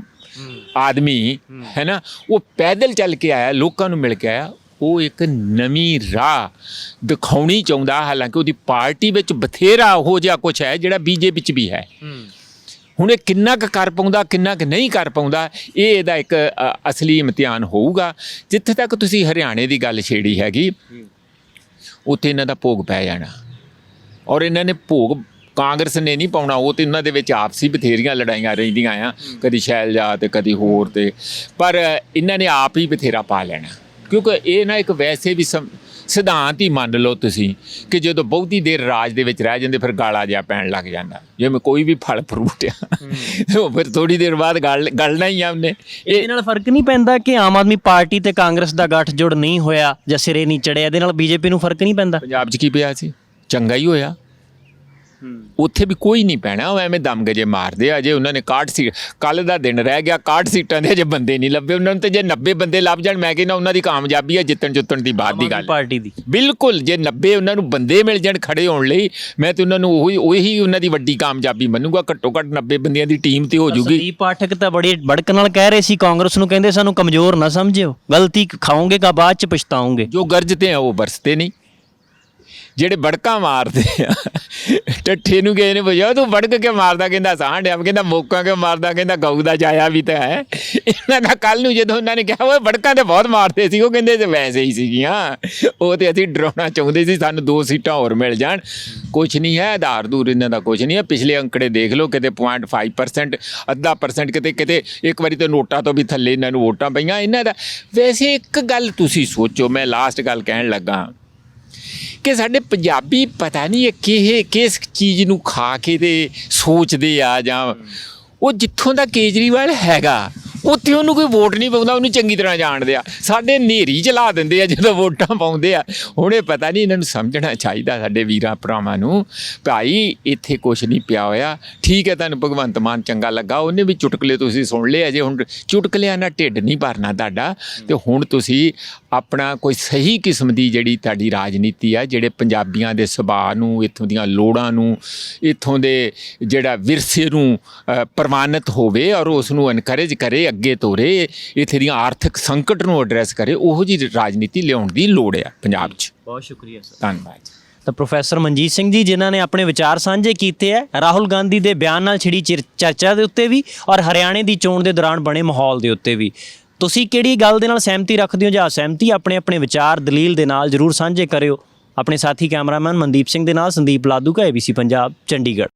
ਆਦਮੀ, ਹੈ ਨਾ, ਉਹ ਪੈਦਲ ਚੱਲ ਕੇ ਆਇਆ, ਲੋਕਾਂ ਨੂੰ ਮਿਲ ਕੇ ਆਇਆ, ਉਹ ਇੱਕ ਨਵੀਂ ਰਾਹ ਦਿਖਾਉਣੀ ਚਾਹੁੰਦਾ, ਹਾਲਾਂਕਿ ਉਹਦੀ ਪਾਰਟੀ ਵਿੱਚ ਬਥੇਰਾ ਹੋ ਜਿਹਾ ਕੁਝ ਹੈ, ਜਿਹੜਾ ਬੀਜੇਪੀ ਚ ਵੀ ਹੈ। ਹੁਣ ਇਹ ਕਿੰਨਾ ਕੁ ਕਰ ਪਾਉਂਦਾ ਕਿੰਨਾ ਕੁ ਨਹੀਂ ਕਰ ਪਾਉਂਦਾ ਇਹ ਇਹਦਾ ਇੱਕ ਅਸਲੀ ਇਮਤਿਹਾਨ ਹੋਊਗਾ। ਜਿੱਥੇ ਤੱਕ ਤੁਸੀਂ ਹਰਿਆਣੇ ਦੀ ਗੱਲ ਛੇੜੀ ਹੈਗੀ ਉੱਥੇ ਇਹਨਾਂ ਦਾ ਭੋਗ ਪੈ ਜਾਣਾ। ਔਰ ਇਹਨਾਂ ਨੇ ਭੋਗ ਕਾਂਗਰਸ ਨੇ ਨਹੀਂ ਪਾਉਣਾ ਉਹ ਤੇ ਇਹਨਾਂ ਦੇ ਵਿੱਚ ਆਪਸੀ ਬਥੇਰੀਆਂ ਲੜਾਈਆਂ ਰਹਿੰਦੀਆਂ ਆ ਕਦੀ ਸ਼ੈਲਜਾ ਤੇ ਕਦੀ ਹੋਰ ਤੇ। ਪਰ ਇਹਨਾਂ ਨੇ ਆਪ ਹੀ ਬਥੇਰਾ ਪਾ ਲੈਣਾ। ਕਿਉਂਕਿ ਇਹ ਨਾ ਇੱਕ ਵੈਸੇ ਵੀ ਸਮ- ਸਿਧਾਂਤ ਹੀ ਮੰਨ ਲਓ ਤੁਸੀਂ ਕਿ ਜਦੋਂ ਬਹੁਤੀ ਦੇਰ ਰਾਜ ਦੇ ਵਿੱਚ ਰਹਿ ਜਾਂਦੇ ਫਿਰ ਗਾਲਾ ਜਿਹਾ ਪੈਣ ਲੱਗ ਜਾਂਦਾ। ਜਿਵੇਂ ਕੋਈ ਵੀ ਫਲ ਫਰੂਟ ਆ ਉਹ ਫਿਰ ਥੋੜੀ ਦੇਰ ਬਾਅਦ ਗਲ ਗਲਣਾ ਹੀ ਆ ਉਹਨੇ। ਇਹ ਇਹਦੇ ਨਾਲ ਫ਼ਰਕ ਨਹੀਂ ਪੈਂਦਾ ਕਿ ਆਮ ਆਦਮੀ ਪਾਰਟੀ ਤੇ ਕਾਂਗਰਸ ਦਾ ਗੱਠਜੋੜ ਨਹੀਂ ਹੋਇਆ ਜਾਂ ਸਿਰੇ ਨਹੀਂ ਚੜਿਆ ਇਹਦੇ ਨਾਲ ਬੀਜੇਪੀ ਨੂੰ ਫ਼ਰਕ ਨਹੀਂ ਪੈਂਦਾ। ਪੰਜਾਬ 'ਚ ਕੀ ਪਿਆ ਸੀ? ਚੰਗਾ ਹੀ ਹੋਇਆ। ਉੱਥੇ ਵੀ ਕੋਈ ਨਹੀਂ ਪੈਣਾ ਉਹ ਐਵੇਂ ਦਮ ਗਜੇ ਮਾਰਦੇ ਆ ਜੇ ਉਹਨਾਂ ਨੇ 61 ਸੀਟ ਕੱਲ ਦਾ ਦਿਨ ਰਹਿ ਗਿਆ 61 ਸੀਟਾਂ ਦੇ ਅਜੇ ਬੰਦੇ ਨਹੀਂ ਲੱਭੇ ਉਹਨਾਂ ਨੂੰ ਤੇ ਜੇ 90 ਬੰਦੇ ਲੱਭ ਜਾਣ ਮੈਂ ਕਹਿੰਦਾ ਉਹਨਾਂ ਦੀ ਕਾਮਯਾਬੀ ਹੈ ਜਿੱਤਣ ਜੁੱਤਣ ਦੀ ਬਾਤ ਦੀ ਗੱਲ। ਹੈ। ਪਾਰਟੀ ਦੀ। ਬਿਲਕੁਲ ਜੇ 90 ਉਹਨਾਂ ਨੂੰ ਬੰਦੇ ਮਿਲ ਜਾਣ ਖੜੇ ਹੋਣ ਲਈ ਮੈਂ ਤੇ ਉਹਨਾਂ ਨੂੰ ਉਹੀ ਉਹੀ ਉਹਨਾਂ ਦੀ ਵੱਡੀ ਕਾਮਯਾਬੀ ਮੰਨੂਗਾ ਘੱਟੋ ਘੱਟ 90 ਬੰਦਿਆਂ ਦੀ ਟੀਮ ਤੇ ਹੋ ਜੂਗੀ। ਸੰਦੀਪ ਪਾਠਕ ਤਾਂ ਬੜੀ ਬੜਕ ਨਾਲ ਕਹਿ ਰਹੇ ਸੀ ਕਾਂਗਰਸ ਨੂੰ ਕਹਿੰਦੇ ਸਾਨੂੰ ਕਮਜ਼ੋਰ ਨਾ ਸਮਝਿਓ ਗਲਤੀ ਖਾਓਗੇ ਕਾ ਬਾਅਦ ਚ ਪਛਤਾਓਗੇ। ਜੋ ਗਰਜਤੇ ਆ ਉਹ ਵਰਸਤੇ ਨਹੀਂ। ਜਿਹੜੇ ਬੜਕਾ ਮਾਰਦੇ ਆ ਟੱਠੇ ਨੂੰ ਕਿਸੇ ਨੇ ਪੁੱਛਿਆ ਤੂੰ ਬੜਕ ਕੇ ਮਾਰਦਾ? ਕਹਿੰਦਾ, ਸਾਹ ਡਿਆ। ਕਹਿੰਦਾ, ਮੋਕਾਂ ਕੇ ਮਾਰਦਾ? ਕਹਿੰਦਾ, ਗਊ ਦਾ ਜਾਇਆ ਵੀ ਤਾਂ ਹੈ। ਇਹਨਾਂ ਦਾ ਕੱਲ ਨੂੰ ਜਦੋਂ ਉਹਨਾਂ ਨੇ ਕਿਹਾ, ਓਏ ਬੜਕਾਂ ਤੇ ਬਹੁਤ ਮਾਰਦੇ ਸੀ। ਉਹ ਕਹਿੰਦੇ, ਤੇ ਵੈਸੇ ਹੀ ਸੀਗੀਆਂ। ਉਹ ਤੇ ਅਸੀਂ ਡਰਾਉਣਾ ਚਾਹੁੰਦੇ ਸੀ, ਸਾਨੂੰ ਦੋ ਸੀਟਾਂ ਹੋਰ ਮਿਲ ਜਾਣ। ਕੁਝ ਨਹੀਂ ਹੈ, ਆਧਾਰ ਦੂਰ ਇਹਨਾਂ ਦਾ ਕੁਝ ਨਹੀਂ ਹੈ। ਪਿਛਲੇ ਅੰਕੜੇ ਦੇਖ ਲਓ, ਕਿਤੇ 0.5% ਅੱਧਾ ਪਰਸੈਂਟ ਕਿਤੇ ਕਿਤੇ ਇੱਕ ਵਾਰੀ ਤਾਂ ਨੋਟਾਂ ਤੋਂ ਵੀ ਥੱਲੇ ਇਹਨਾਂ ਨੂੰ ਵੋਟਾਂ ਪਈਆਂ। ਇਹਨਾਂ ਦਾ, ਵੈਸੇ ਇੱਕ ਗੱਲ ਤੁਸੀਂ ਸੋਚੋ, ਮੈਂ ਲਾਸਟ ਗੱਲ ਕਹਿਣ ਲੱਗਾ। ਕਿ ਸਾਡੇ ਪੰਜਾਬੀ ਪਤਾ ਨਹੀਂ ਇਹ ਕਿਹੇ ਕਿਸ ਚੀਜ਼ ਨੂੰ ਖਾ ਕੇ ਤੇ ਸੋਚਦੇ ਆ ਜਾਂ ਉਹ ਜਿੱਥੋਂ ਦਾ ਕੇਜਰੀਵਾਲ ਹੈਗਾ ਉੱਥੇ ਉਹਨੂੰ ਕੋਈ ਵੋਟ ਨਹੀਂ ਪਾਉਂਦਾ ਉਹਨੂੰ ਚੰਗੀ ਤਰ੍ਹਾਂ ਜਾਣਦੇ ਆ। ਸਾਡੇ ਨੇਰੀ ਚਲਾ ਦਿੰਦੇ ਆ ਜਦੋਂ ਵੋਟਾਂ ਪਾਉਂਦੇ ਆ। ਹੁਣ ਇਹ ਪਤਾ ਨਹੀਂ ਇਹਨਾਂ ਨੂੰ ਸਮਝਣਾ ਚਾਹੀਦਾ ਸਾਡੇ ਵੀਰਾਂ ਭਰਾਵਾਂ ਨੂੰ ਭਾਈ ਇੱਥੇ ਕੁਝ ਨਹੀਂ ਪਿਆ ਹੋਇਆ। ਠੀਕ ਹੈ ਤੁਹਾਨੂੰ ਭਗਵੰਤ ਮਾਨ ਚੰਗਾ ਲੱਗਾ। ਉਹਨੇ ਵੀ ਚੁਟਕਲੇ ਤੁਸੀਂ ਸੁਣ ਲਏ ਅਜੇ ਹੁਣ ਚੁਟਕਲਿਆਂ ਨਾਲ ਢਿੱਡ ਨਹੀਂ ਭਰਨਾ ਤੁਹਾਡਾ ਤੇ ਹੁਣ ਤੁਸੀਂ ਆਪਣਾ ਕੋਈ ਸਹੀ ਕਿਸਮ ਦੀ ਜਿਹੜੀ ਤੁਹਾਡੀ ਰਾਜਨੀਤੀ ਆ ਜਿਹੜੇ ਪੰਜਾਬੀਆਂ ਦੇ ਸੁਭਾਅ ਨੂੰ ਇੱਥੋਂ ਦੀਆਂ ਲੋੜਾਂ ਨੂੰ ਇੱਥੋਂ ਦੇ ਜਿਹੜਾ ਵਿਰਸੇ ਨੂੰ ਅ, ਪ੍ਰਵਾਨਿਤ ਹੋਵੇ ਔਰ ਉਸ ਨੂੰ ਐਨਕਰੇਜ ਕਰੇ ਅੱਗੇ ਤੋਰੇ ਇੱਥੇ ਦੀਆਂ ਆਰਥਿਕ ਸੰਕਟ ਨੂੰ ਐਡਰੈਸ ਕਰੇ ਉਹੋ ਜੀ ਰਾਜਨੀਤੀ ਲਿਆਉਣ ਦੀ ਲੋੜ ਆ ਪੰਜਾਬ 'ਚ। ਬਹੁਤ ਸ਼ੁਕਰੀਆ ਸਰ। ਧੰਨਵਾਦ। ਤਾਂ ਪ੍ਰੋਫੈਸਰ ਮਨਜੀਤ ਸਿੰਘ ਜੀ ਜਿਨ੍ਹਾਂ ਨੇ ਆਪਣੇ ਵਿਚਾਰ ਸਾਂਝੇ ਕੀਤੇ ਹੈ ਰਾਹੁਲ ਗਾਂਧੀ ਦੇ ਬਿਆਨ ਨਾਲ ਛਿੜੀ ਚਿਰ- ਚਰਚਾ ਦੇ ਉੱਤੇ ਵੀ ਔਰ ਹਰਿਆਣੇ ਦੀ ਚੋਣ ਦੇ ਦੌਰਾਨ ਬਣੇ ਮਾਹੌਲ ਦੇ ਉੱਤੇ ਵੀ। ਤੁਸੀਂ ਕਿਹੜੀ ਗੱਲ ਦੇ ਨਾਲ ਸਹਿਮਤੀ ਰੱਖਦੇ ਹੋ ਜਾਂ ਅਸਹਿਮਤੀ ਆਪਣੇ ਆਪਣੇ ਵਿਚਾਰ ਦਲੀਲ ਦੇ ਨਾਲ ਜਰੂਰ ਸਾਂਝੇ ਕਰਿਓ। ਆਪਣੇ ਸਾਥੀ ਕੈਮਰਾਮੈਨ ਮਨਦੀਪ ਸਿੰਘ ਦੇ ਨਾਲ ਸੰਦੀਪ ਲਾਦੂ ਕਾ ABC ਪੰਜਾਬ ਚੰਡੀਗੜ੍ਹ।